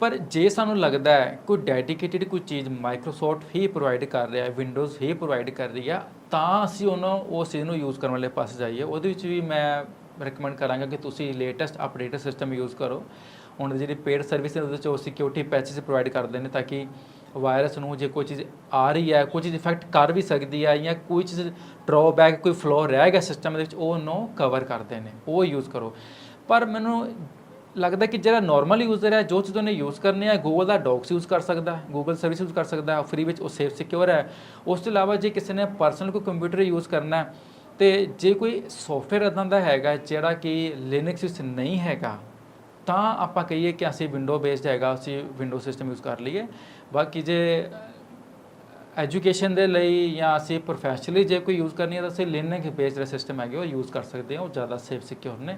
S2: ਪਰ ਜੇ ਸਾਨੂੰ ਲੱਗਦਾ ਹੈ ਕੋਈ ਡੈਡੀਕੇਟਿਡ ਕੋਈ ਚੀਜ਼ ਮਾਈਕਰੋਸਾਫਟ ਹੀ ਪ੍ਰੋਵਾਈਡ ਕਰ ਰਿਹਾ ਹੈ ਵਿੰਡੋਜ਼ ਹੀ ਪ੍ਰੋਵਾਈਡ ਕਰ ਰਹੀ ਆ, ਤਾਂ ਅਸੀਂ ਉਹਨੂੰ ਉਸ ਚੀਜ਼ ਨੂੰ ਯੂਜ਼ ਕਰਨ ਵਾਲੇ ਪਾਸੇ ਜਾਈਏ। ਉਹਦੇ ਵਿੱਚ ਵੀ ਮੈਂ ਰეკਮੈਂਡ ਕਰਾਂਗਾ ਕਿ ਤੁਸੀਂ ਲੇਟੈਸਟ ਅਪਡੇਟਡ ਸਿਸਟਮ ਯੂਜ਼ ਕਰੋ। ਹੁਣ ਜਿਹੜੀ ਪੇਡ ਸਰਵਿਸ ਹੈ, ਉਹਦੇ ਚ ਉਹ ਸਿਕਿਉਰਿਟੀ ਪੈਚਸ ਪ੍ਰੋਵਾਈਡ ਕਰਦੇ ਨੇ ਤਾਂ ਕਿ ਵਾਇਰਸ ਨੂੰ ਜੇ ਕੋਈ ਚੀਜ਼ ਆ ਰਹੀ ਹੈ, ਕੋਈ ਚੀਜ਼ ਇਫੈਕਟ ਕਰ ਵੀ ਸਕਦੀ ਹੈ ਜਾਂ ਕੋਈ ਚੀਜ਼ ਡਰਾਬੈਕ ਕੋਈ ਫਲੋ ਰਹਿ ਗਿਆ ਸਿਸਟਮ ਦੇ ਵਿੱਚ, ਉਹ ਉਹਨੂੰ ਕਵਰ ਕਰਦੇ ਨੇ। ਉਹ ਯੂਜ਼ ਕਰੋ। ਪਰ ਮੈਨੂੰ ਲੱਗਦਾ ਕਿ ਜਿਹੜਾ ਨਾਰਮਲ ਯੂਜ਼ਰ ਹੈ, ਜੋ ਚੀਜ਼ ਉਹਨੇ ਯੂਜ਼ ਕਰਨੀ ਹੈ ਗੂਗਲ ਦਾ ਡੌਕਸ ਯੂਜ਼ ਕਰ ਸਕਦਾ ਹੈ ਗੂਗਲ ਸਰਵਿਸ ਯੂਜ਼ ਕਰ ਸਕਦਾ ਹੈ ਫ੍ਰੀ ਵਿੱਚ ਉਹ ਸੇਫ ਸਿਕਿਉਰ ਹੈ। ਉਸ ਤੋਂ ਇਲਾਵਾ ਜੇ ਕਿਸੇ ਨੇ ਪਰਸਨਲ ਕੋਈ ਕੰਪਿਊਟਰ ਯੂਜ਼ ਕਰਨਾ ਹੈ, ਤੇ ਜੇ ਕੋਈ ਸੌਫਟਵੇਅਰ ਇਦਾਂ ਦਾ ਹੈਗਾ, ਜਿਹੜਾ ਕਿ ਲਿਨਕਸ ਵਿੱਚ ਨਹੀਂ ਹੈਗਾ, ਤਾਂ ਆਪਾਂ ਕਹੀਏ ਕਿ ਅਸੀਂ ਵਿੰਡੋ ਬੇਸਡ ਹੈਗਾ, ਅਸੀਂ ਵਿੰਡੋ ਸਿਸਟਮ ਯੂਜ਼ ਕਰ ਲਈਏ। ਬਾਕੀ ਜੇ ਐਜੂਕੇਸ਼ਨ ਦੇ ਲਈ ਜਾਂ ਅਸੀਂ ਪ੍ਰੋਫੈਸ਼ਨਲੀ ਜੇ ਕੋਈ ਯੂਜ਼ ਕਰਨੀ ਹੈ, ਤਾਂ ਅਸੀਂ ਲਿਨਕਸ ਬੇਸਡ ਸਿਸਟਮ ਹੈਗੇ, ਉਹ ਯੂਜ਼ ਕਰ ਸਕਦੇ ਹਾਂ, ਉਹ ਜ਼ਿਆਦਾ ਸੇਫ ਸਿਕਿਉਰ ਨੇ।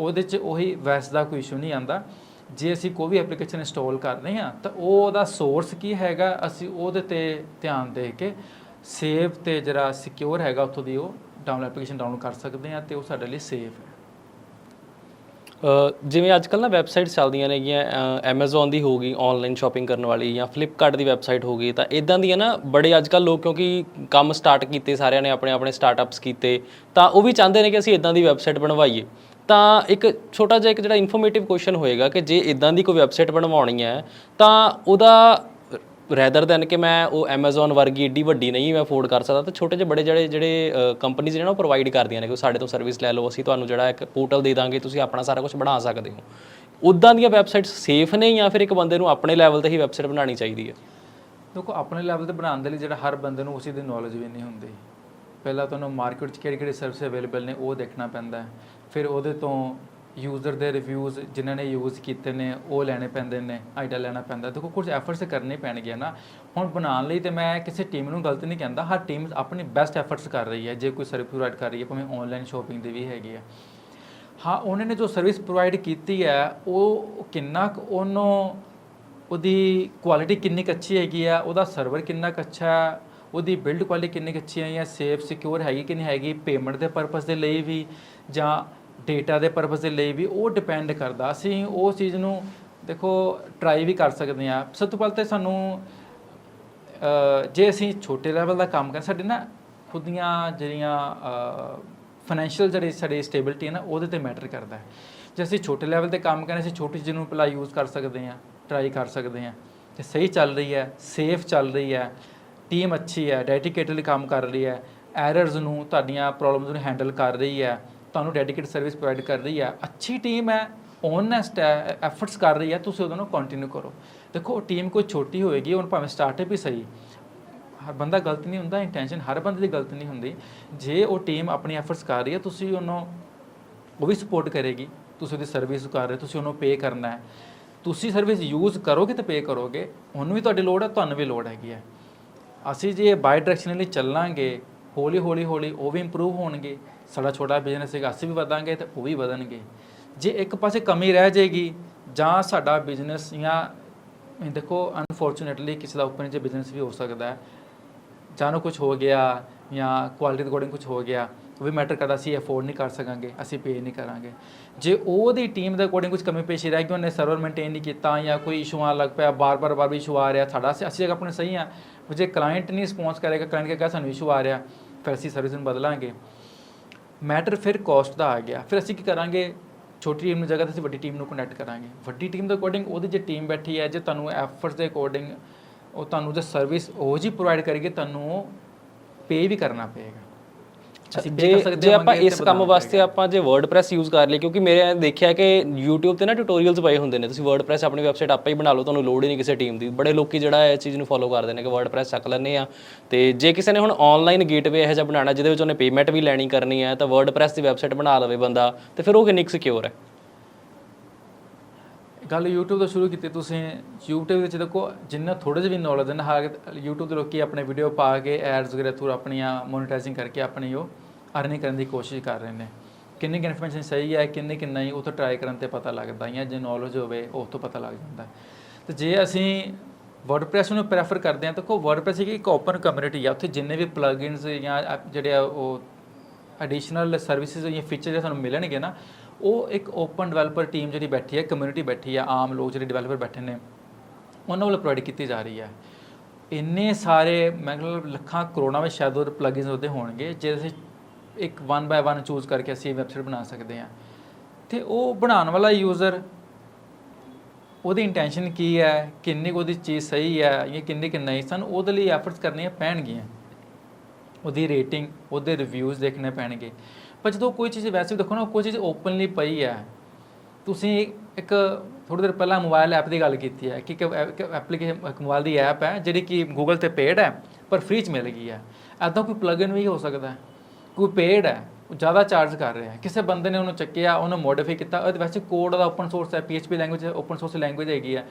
S2: ਉਹਦੇ 'ਚ ਉਹੀ ਵੈਸ ਦਾ ਕੋਈ ਇਸ਼ੂ ਨਹੀਂ ਆਂਦਾ ਜੇ ਅਸੀਂ ਕੋਈ ਵੀ ਐਪਲੀਕੇਸ਼ਨ ਇੰਸਟਾਲ ਕਰ ਰਹੇ ਹਾਂ, ਤਾਂ ਉਹ ਉਹਦਾ ਸੋਰਸ ਕੀ ਹੈਗਾ, ਅਸੀਂ ਉਹਦੇ ਤੇ ਧਿਆਨ ਦੇ ਕੇ ਸੇਫ ਤੇ ਜਿਹੜਾ ਸਿਕਿਉਰ ਹੈਗਾ, ਉੱਥੋਂ ਦੀ ਉਹ ਡਾਊਨਲੋਡ ਐਪਲੀਕੇਸ਼ਨ ਡਾਊਨਲੋਡ ਕਰ ਸਕਦੇ ਹਾਂ ਤੇ ਉਹ ਸਾਡੇ ਲਈ ਸੇਫ ਹੈ।
S1: ਜਿਵੇਂ ਅੱਜ ਕੱਲ੍ਹ ਨਾ ਵੈਬਸਾਈਟਸ ਚੱਲਦੀਆਂ ਨੇਗੀਆਂ Amazon ਦੀ ਹੋ ਗਈ ਆਨਲਾਈਨ ਸ਼ਾਪਿੰਗ ਕਰਨ ਵਾਲੀ ਜਾਂ Flipkart ਦੀ ਵੈਬਸਾਈਟ ਹੋ ਗਈ, ਤਾਂ ਇਦਾਂ ਦੀਆਂ ਨਾ ਬੜੇ ਅੱਜ ਕੱਲ੍ਹ ਲੋਕ ਕਿਉਂਕਿ ਕੰਮ ਸਟਾਰਟ ਕੀਤੇ, ਸਾਰਿਆਂ ਨੇ ਆਪਣੇ ਆਪਣੇ ਸਟਾਰਟਅਪਸ ਕੀਤੇ, ਤਾਂ ਉਹ ਵੀ ਚਾਹੁੰਦੇ ਨੇ ਕਿ ਅਸੀਂ ਇਦਾਂ ਦੀ ਵੈਬਸਾਈਟ ਬਣਵਾਈਏ। ਤਾਂ ਇੱਕ ਛੋਟਾ ਜਿਹਾ ਇੱਕ ਜਿਹੜਾ ਇਨਫੋਰਮੇਟਿਵ ਕੁਐਸਚਨ ਹੋਏਗਾ ਕਿ ਜੇ ਇਦਾਂ ਦੀ ਕੋਈ ਵੈਬਸਾਈਟ ਬਣਵਾਉਣੀ ਹੈ, ਤਾਂ ਉਹਦਾ ਰੈਦਰ ਦੈਨ ਕਿ ਮੈਂ ਉਹ Amazon ਵਰਗੀ ਏਡੀ ਵੱਡੀ ਨਹੀਂ ਮੈਂ ਅਫੋਰਡ ਕਰ ਸਕਦਾ, ਤਾਂ ਛੋਟੇ ਜਿਹੇ ਬੜੇ ਜਿਹੜੇ ਜਿਹੜੇ ਕੰਪਨੀਆਂ ਨੇ ਨਾ ਉਹ ਪ੍ਰੋਵਾਈਡ ਕਰਦੀਆਂ ਨੇ ਕਿ ਸਾਡੇ ਤੋਂ ਸਰਵਿਸ ਲੈ ਲਓ, ਅਸੀਂ ਤੁਹਾਨੂੰ ਜਿਹੜਾ ਇੱਕ ਪੋਰਟਲ ਦੇ ਦਾਂਗੇ, ਤੁਸੀਂ ਆਪਣਾ ਸਾਰਾ ਕੁਝ ਬਣਾ ਸਕਦੇ ਹੋ। ਉਦਾਂ ਦੀਆਂ ਵੈਬਸਾਈਟਸ ਸੇਫ ਨੇ ਜਾਂ ਫਿਰ ਇੱਕ ਬੰਦੇ ਨੂੰ ਆਪਣੇ ਲੈਵਲ ਤੇ ਹੀ ਵੈਬਸਾਈਟ ਬਣਾਉਣੀ ਚਾਹੀਦੀ ਹੈ?
S2: ਦੇਖੋ, ਆਪਣੇ ਲੈਵਲ ਤੇ ਬਣਾਉਣ ਦੇ ਲਈ ਜਿਹੜਾ ਹਰ ਬੰਦੇ ਨੂੰ ਉਸੇ ਦੀ ਨੌਲੇਜ ਵੀ ਨਹੀਂ ਹੁੰਦੀ। ਪਹਿਲਾਂ ਤੁਹਾਨੂੰ ਮਾਰਕੀਟ 'ਚ ਕਿਹੜੀ ਕਿਹੜੀ ਸਰਵਿਸ ਅਵੇਲੇਬਲ ਨੇ ਉਹ ਦੇਖਣਾ ਪੈਂਦਾ ਹੈ। ਫਿਰ ਉਹਦੇ ਤੋਂ ਯੂਜ਼ਰ ਦੇ ਰਿਵਿਊਜ਼ ਜਿਨ੍ਹਾਂ ਨੇ ਯੂਜ਼ ਕੀਤੇ ਨੇ, ਉਹ ਲੈਣੇ ਪੈਂਦੇ ਨੇ ਆਈਡਾ ਲੈਣਾ ਪੈਂਦਾ। ਦੇਖੋ ਕੁਝ ਐਫਰਟਸ ਕਰਨੇ ਪੈਣਗੇ ਨਾ। ਹੁਣ ਬਣਾਉਣ ਲਈ ਤੇ ਮੈਂ ਕਿਸੇ ਟੀਮ ਨੂੰ ਗਲਤ ਨਹੀਂ ਕਹਿੰਦਾ, ਹਰ ਟੀਮ ਆਪਣੀ ਬੈਸਟ ਐਫਰਟਸ ਕਰ ਰਹੀ ਹੈ। ਜੇ ਕੋਈ ਸਰਵਿਸ ਪ੍ਰੋਵਾਈਡ ਕਰ ਰਹੀ ਹੈ, ਭਾਵੇਂ ਆਨਲਾਈਨ ਸ਼ਾਪਿੰਗ ਦੀ ਵੀ ਹੈਗੀ ਹੈ। ਹਾਂ, ਉਹਨਾਂ ਨੇ ਜੋ ਸਰਵਿਸ ਪ੍ਰੋਵਾਈਡ ਕੀਤੀ ਹੈ, ਉਹ ਕਿੰਨਾ ਕੁ ਉਹਨੂੰ ਉਹਦੀ ਕੁਆਲਿਟੀ ਕਿੰਨੀ ਕੁ ਅੱਛੀ ਹੈਗੀ ਆ ਉਹਦਾ ਸਰਵਰ ਕਿੰਨਾ ਕੁ ਅੱਛਾ ਹੈ ਉਹਦੀ ਬਿਲਡ ਕੁਆਲਿਟੀ ਕਿੰਨੀ ਕੁ ਅੱਛੀ ਹੈ ਜਾਂ ਸੇਫ ਸਿਕਿਉਰ ਹੈਗੀ ਕਿ ਨਹੀਂ ਹੈਗੀ ਪੇਮੈਂਟ ਦੇ ਪਰਪਸ ਦੇ ਲਈ ਵੀ ਜਾਂ ਡੇਟਾ ਦੇ ਪਰਪਸ ਦੇ ਲਈ ਵੀ ਉਹ ਡਿਪੈਂਡ ਕਰਦਾ। ਅਸੀਂ ਉਹ ਚੀਜ਼ ਨੂੰ ਦੇਖੋ ਟਰਾਈ ਵੀ ਕਰ ਸਕਦੇ ਹਾਂ। ਸਭ ਤੋਂ ਪਹਿਲਾਂ ਤਾਂ ਸਾਨੂੰ ਜੇ ਅਸੀਂ ਛੋਟੇ ਲੈਵਲ ਦਾ ਕੰਮ ਕਰ ਸਾਡੇ ਨਾ ਖੁਦ ਦੀਆਂ ਜਿਹੜੀਆਂ ਫਾਈਨੈਂਸ਼ੀਅਲ ਜਿਹੜੀ ਸਾਡੀ ਸਟੇਬਿਲਿਟੀ ਹੈ ਨਾ, ਉਹਦੇ ਤੇ ਮੈਟਰ ਕਰਦਾ ਹੈ। ਜੇ ਅਸੀਂ ਛੋਟੇ ਲੈਵਲ ਤੇ ਕੰਮ ਕਰਨਾ ਅਸੀਂ ਛੋਟੀ ਚੀਜ਼ ਨੂੰ ਪਹਿਲਾਂ ਯੂਜ਼ ਕਰ ਸਕਦੇ ਹਾਂ ਟਰਾਈ ਕਰ ਸਕਦੇ ਹਾਂ। ਤੇ ਸਹੀ ਚੱਲ ਰਹੀ ਹੈ ਸੇਫ ਚੱਲ ਰਹੀ ਹੈ ਟੀਮ ਅੱਛੀ ਹੈ ਡੈਡੀਕੇਟਡਲੀ ਕੰਮ ਕਰ ਰਹੀ ਹੈ ਐਰਰਸ ਨੂੰ ਤੁਹਾਡੀਆਂ ਪ੍ਰੋਬਲਮਸ ਨੂੰ ਹੈਂਡਲ ਕਰ ਰਹੀ ਹੈ, ਤੁਹਾਨੂੰ ਡੈਡੀਕੇਟ ਸਰਵਿਸ ਪ੍ਰੋਵਾਈਡ ਕਰ ਰਹੀ ਹੈ, ਅੱਛੀ ਟੀਮ ਹੈ ਓਨੈਸਟ ਹੈ ਐਫਰਟਸ ਕਰ ਰਹੀ ਹੈ, ਤੁਸੀਂ ਉਹਦੋਂ ਨੂੰ ਕੰਟੀਨਿਊ ਕਰੋ। ਦੇਖੋ ਟੀਮ ਕੋਈ ਛੋਟੀ ਹੋਏਗੀ, ਹੁਣ ਭਾਵੇਂ ਸਟਾਰਟਅਪ ਹੀ ਸਹੀ, ਹਰ ਬੰਦਾ ਗਲਤ ਨਹੀਂ ਹੁੰਦਾ ਇੰਟੈਂਸ਼ਨ ਹਰ ਬੰਦੇ ਦੀ ਗਲਤ ਨਹੀਂ ਹੁੰਦੀ, ਜੇ ਉਹ ਟੀਮ ਆਪਣੀ ਐਫਰਟਸ ਕਰ ਰਹੀ ਹੈ, ਤੁਸੀਂ ਉਹਨੂੰ, ਉਹ ਵੀ ਸਪੋਰਟ ਕਰੇਗੀ, ਤੁਸੀਂ ਉਹਦੀ ਸਰਵਿਸ ਕਰ ਰਹੇ ਤੁਸੀਂ ਉਹਨੂੰ ਪੇ ਕਰਨਾ ਹੈ, ਤੁਸੀਂ ਸਰਵਿਸ ਯੂਜ਼ ਕਰੋਗੇ ਤੇ ਪੇ ਕਰੋਗੇ, ਉਹਨੂੰ ਵੀ ਤੁਹਾਡੀ ਲੋੜ ਹੈ, ਤੁਹਾਨੂੰ ਵੀ ਲੋੜ ਹੈਗੀ ਹੈ। ਅਸੀਂ ਜੇ ਬਾਈ ਡਾਇਰੈਕਸ਼ਨਲੀ ਚੱਲਾਂਗੇ, ਹੌਲੀ ਹੌਲੀ ਹੌਲੀ ਉਹ ਵੀ ਇੰਪਰੂਵ ਹੋਣਗੇ, ਸਾਡਾ ਛੋਟਾ ਬਿਜ਼ਨਸ ਹੈਗਾ, ਅਸੀਂ ਵੀ ਵਧਾਂਗੇ ਤੇ ਉਹ ਵੀ ਵਧਣਗੇ। ਜੇ ਇੱਕ ਪਾਸੇ ਕਮੀ ਰਹਿ ਜਾਏਗੀ, ਜਾਂ ਸਾਡਾ ਬਿਜ਼ਨਸ ਜਾਂ ਦੇਖੋ ਅਨਫੋਰਚੂਨੇਟਲੀ ਕਿਸੇ ਦਾ ਓਪਨ ਜੇ ਬਿਜ਼ਨਸ ਵੀ ਹੋ ਸਕਦਾ ਹੈ। ਜਾਨੋ ਕੁਝ ਹੋ ਗਿਆ ਜਾਂ ਕੁਆਲਿਟੀ ਦੇ ਅਕੋਰਡਿੰਗ ਕੁਝ ਹੋ ਗਿਆ, ਉਹ ਵੀ ਮੈਟਰ ਕਰਦਾ, ਅਸੀਂ ਅਫੋਰਡ ਨਹੀਂ ਕਰ ਸਕਾਂਗੇ, ਅਸੀਂ ਪੇ ਨਹੀਂ ਕਰਾਂਗੇ। ਜੇ ਉਹਦੀ ਟੀਮ ਦੇ ਅਕੋਰਡਿੰਗ ਕੁਝ ਕਮੀ ਪੇਸ਼ੀ ਰਹਿ ਗਈ, ਉਹਨੇ ਸਰਵਰ ਮੇਨਟੇਨ ਨਹੀਂ ਕੀਤਾ ਜਾਂ ਕੋਈ ਇਸ਼ੂ ਆਉਣ ਲੱਗ ਪਿਆ, ਬਾਰ-ਬਾਰ ਬਾਰ ਇਸ਼ੂ ਆ ਰਿਹਾ, ਸਾਡਾ, ਅਸੀਂ ਅਸੀਂ ਆਪਣੇ ਸਹੀ ਆ ਜੇ ਕਲਾਇੰਟ ਨਹੀਂ ਰਿਸਪੌਂਸ ਕਰੇਗਾ ਕਲਾਇੰਟ ਕਹੇਗਾ, ਸਾਨੂੰ ਇਸ਼ੂ ਆ ਰਿਹਾ, ਫਿਰ ਅਸੀਂ ਸਰਵਿਸ ਨੂੰ ਬਦਲਾਂਗੇ। ਮੈਟਰ ਫਿਰ ਕਾਸਟ ਦਾ ਆ ਗਿਆ। ਫਿਰ ਅਸੀਂ ਕੀ ਕਰਾਂਗੇ? ਛੋਟੀ ਟੀਮ ਨੂੰ ਜਗ੍ਹਾ ਤੇ ਅਸੀਂ ਵੱਡੀ ਟੀਮ ਨੂੰ ਕਨੈਕਟ ਕਰਾਂਗੇ। ਵੱਡੀ ਟੀਮ ਦੇ ਅਕੋਰਡਿੰਗ ਉਹਦੀ ਜੇ ਟੀਮ ਬੈਠੀ ਹੈ, ਜੇ ਤੁਹਾਨੂੰ ਐਫਰਟਸ ਦੇ ਅਕੋਰਡਿੰਗ ਉਹ ਤੁਹਾਨੂੰ ਜੇ ਸਰਵਿਸ ਉਹ ਜੀ ਪ੍ਰੋਵਾਈਡ ਕਰੇਗੀ, ਤੁਹਾਨੂੰ ਪੇ ਵੀ ਕਰਨਾ ਪਏਗਾ।
S1: ਜੇ ਜੇ ਆਪਾਂ ਇਸ ਕੰਮ ਵਾਸਤੇ ਆਪਾਂ ਜੇ ਵਰਡਪ੍ਰੈਸ ਯੂਜ਼ ਕਰ ਲਈਏ ਕਿਉਂਕਿ ਮੇਰੇ ਦੇਖਿਆ ਕਿ YouTube ਤੇ ਨਾ ਟਿਊਟੋਰੀਅਲਸ ਪਏ ਹੁੰਦੇ ਨੇ ਤੁਸੀਂ ਵਰਡਪ੍ਰੈਸ ਆਪਣੀ ਵੈਬਸਾਈਟ ਆਪੇ ਹੀ ਬਣਾ ਲਓ ਤੁਹਾਨੂੰ ਲੋੜ ਹੀ ਨਹੀਂ ਕਿਸੇ ਟੀਮ ਦੀ। ਬੜੇ ਲੋਕੀ ਜਿਹੜਾ ਇਹ ਚੀਜ਼ ਨੂੰ ਫੋਲੋ ਕਰਦੇ ਨੇ ਕਿ ਵਰਡਪ੍ਰੈਸ ਚੱਕ ਲੈਂਦੇ ਆ। ਤੇ ਜੇ ਕਿਸੇ ਨੇ ਹੁਣ ਆਨਲਾਈਨ ਗੇਟਵੇ ਇਹੋ ਜਿਹਾ ਬਣਾਉਣਾ ਜਿਹਦੇ ਵਿੱਚ ਉਹਨੇ ਪੇਮੈਂਟ ਵੀ ਲੈਣੀ ਕਰਨੀ ਹੈ ਤਾਂ ਵਰਡਪ੍ਰੈਸ ਦੀ ਵੈਬਸਾਈਟ ਬਣਾ ਲਵੇ ਬੰਦਾ ਤੇ ਫਿਰ ਉਹ ਕਿੰਨੀ ਸਿਕਿਉਰ ਹੈ?
S2: ਗੱਲ YouTube ਤੋਂ ਸ਼ੁਰੂ ਕੀਤੀ ਤੁਸੀਂ YouTube ਵਿੱਚ ਦੇਖੋ ਜਿੰਨਾ ਥੋੜੇ ਜਿਹਾ ਵੀ ਨੌਲੇਜ ਹੈ ਨਾ ਹਾਰ YouTube ਦੇ ਲੋਕੀ ਆਪਣੇ ਵੀਡੀਓ ਪਾ ਕੇ ਐਡਸ ਵਗੈਰਾ ਥਰੂ ਆਪਣੀਆਂ ਮੋਨੇਟਾਈਜ਼ਿੰਗ ਕਰਕੇ ਆਪਣੀ ਉਹ ਅਰਨਿੰਗ ਕਰਨ ਦੀ ਕੋਸ਼ਿਸ਼ ਕਰ ਰਹੇ ਨੇ। ਕਿੰਨੀ ਕਿ ਇਨਫੋਰਮੇਸ਼ਨ ਸਹੀ ਹੈ, ਕਿੰਨੀ ਕਿ ਨਹੀਂ, ਉਹ ਤੋਂ ਟਰਾਈ ਕਰਨ ਤੇ ਪਤਾ ਲੱਗਦਾ ਜਾਂ ਜੇ ਨੌਲੇਜ ਹੋਵੇ, ਉਹ ਤੋਂ ਪਤਾ ਲੱਗ ਜਾਂਦਾ। ਤੇ ਜੇ ਅਸੀਂ ਵਰਡਪ੍ਰੈਸ ਨੂੰ ਪ੍ਰੈਫਰ ਕਰਦੇ ਹਾਂ, ਤਾਂ ਕੋ ਵਰਡਪ੍ਰੈਸ ਇੱਕ ਓਪਨ ਕਮਿਊਨਿਟੀ ਆ। ਉੱਥੇ ਜਿੰਨੇ ਵੀ ਪਲਗਇਨਸ ਜਾਂ ਜਿਹੜੇ ਆ, ਉਹ ਐਡੀਸ਼ਨਲ ਸਰਵਿਸਿਜ਼ ਜਾਂ ਫੀਚਰ ਜਿਹੜੇ ਸਾਨੂੰ ਮਿਲਣਗੇ ਨਾ, ਉਹ ਇੱਕ ਓਪਨ ਡਿਵੈਲਪਰ ਟੀਮ ਜਿਹੜੀ ਬੈਠੀ ਹੈ ਕਮਿਊਨਿਟੀ ਬੈਠੀ ਹੈ ਆਮ ਲੋਕ ਜਿਹੜੇ ਡਿਵੈਲਪਰ ਬੈਠੇ ਨੇ, ਉਹਨਾਂ ਵੱਲੋਂ ਪ੍ਰੋਵਾਈਡ ਕੀਤੀ ਜਾ ਰਹੀ ਹੈ ਇੰਨੇ ਸਾਰੇ ਮਤਲਬ ਲੱਖਾਂ ਕਰੋੜਾਂ ਵਿੱਚ ਸ਼ਾਇਦ ਉਹ ਪਲਗਇਨਸ ਉਹਦੇ ਹੋਣਗੇ। ਜੇ ਅਸੀਂ ਇੱਕ ਵਨ ਬਾਏ ਵਨ ਚੂਜ਼ ਕਰਕੇ ਅਸੀਂ ਵੈਬਸਾਈਟ ਬਣਾ ਸਕਦੇ ਹਾਂ। ਤੇ ਉਹ ਬਣਾਉਣ ਵਾਲਾ ਯੂਜ਼ਰ ਉਹਦੀ ਇੰਟੈਂਸ਼ਨ ਕੀ ਹੈ, ਕਿੰਨੀ ਕੁ ਉਹਦੀ ਚੀਜ਼ ਸਹੀ ਹੈ, ਜਾਂ ਕਿੰਨੀ ਕਿ ਨਹੀਂ ਸਨ, ਉਹਦੇ ਲਈ ਐਫਰਟਸ ਕਰਨੀਆਂ ਪੈਣਗੀਆਂ। ਉਹਦੀ ਰੇਟਿੰਗ ਉਹਦੇ ਰਿਵਿਊਜ਼ ਦੇਖਣੇ ਪੈਣਗੇ। ਪਰ ਜਦੋਂ ਕੋਈ ਚੀਜ਼ ਵੈਸੇ ਵੀ ਦੇਖੋ ਨਾ, ਕੋਈ ਚੀਜ਼ ਓਪਨਲੀ ਪਈ ਹੈ, ਤੁਸੀਂ ਇੱਕ ਥੋੜੀ ਦੇਰ ਪਹਿਲਾਂ ਮੋਬਾਈਲ ਐਪ ਦੀ ਗੱਲ ਕੀਤੀ ਹੈ ਕਿ ਇੱਕ ਐਪਲੀਕੇਸ਼ਨ ਇੱਕ ਮੋਬਾਈਲ ਦੀ ਐਪ ਹੈ ਜਿਹੜੀ ਕਿ ਗੂਗਲ ਤੇ ਪੇਡ ਹੈ, ਪਰ ਫ੍ਰੀ ਚ ਮਿਲ ਗਈ ਹੈ। ਐਦਾਂ ਕੋਈ ਪਲਗਇਨ ਵੀ ਹੋ ਸਕਦਾ ਹੈ। ਕੋਈ ਪੇਡ ਹੈ, ਉਹ ਜ਼ਿਆਦਾ ਚਾਰਜ ਕਰ ਰਿਹਾ ਹੈ। ਕਿਸੇ ਬੰਦੇ ਨੇ ਉਹਨੂੰ ਚੱਕਿਆ, ਉਹਨੂੰ ਮੋਡੀਫਾਈ ਕੀਤਾ, ਉਹਦੇ ਵੈਸੇ ਕੋਡ ਦਾ ਓਪਨ ਸੋਰਸ ਹੈ, PHP language open source language ਹੈਗੀ ਹੈ।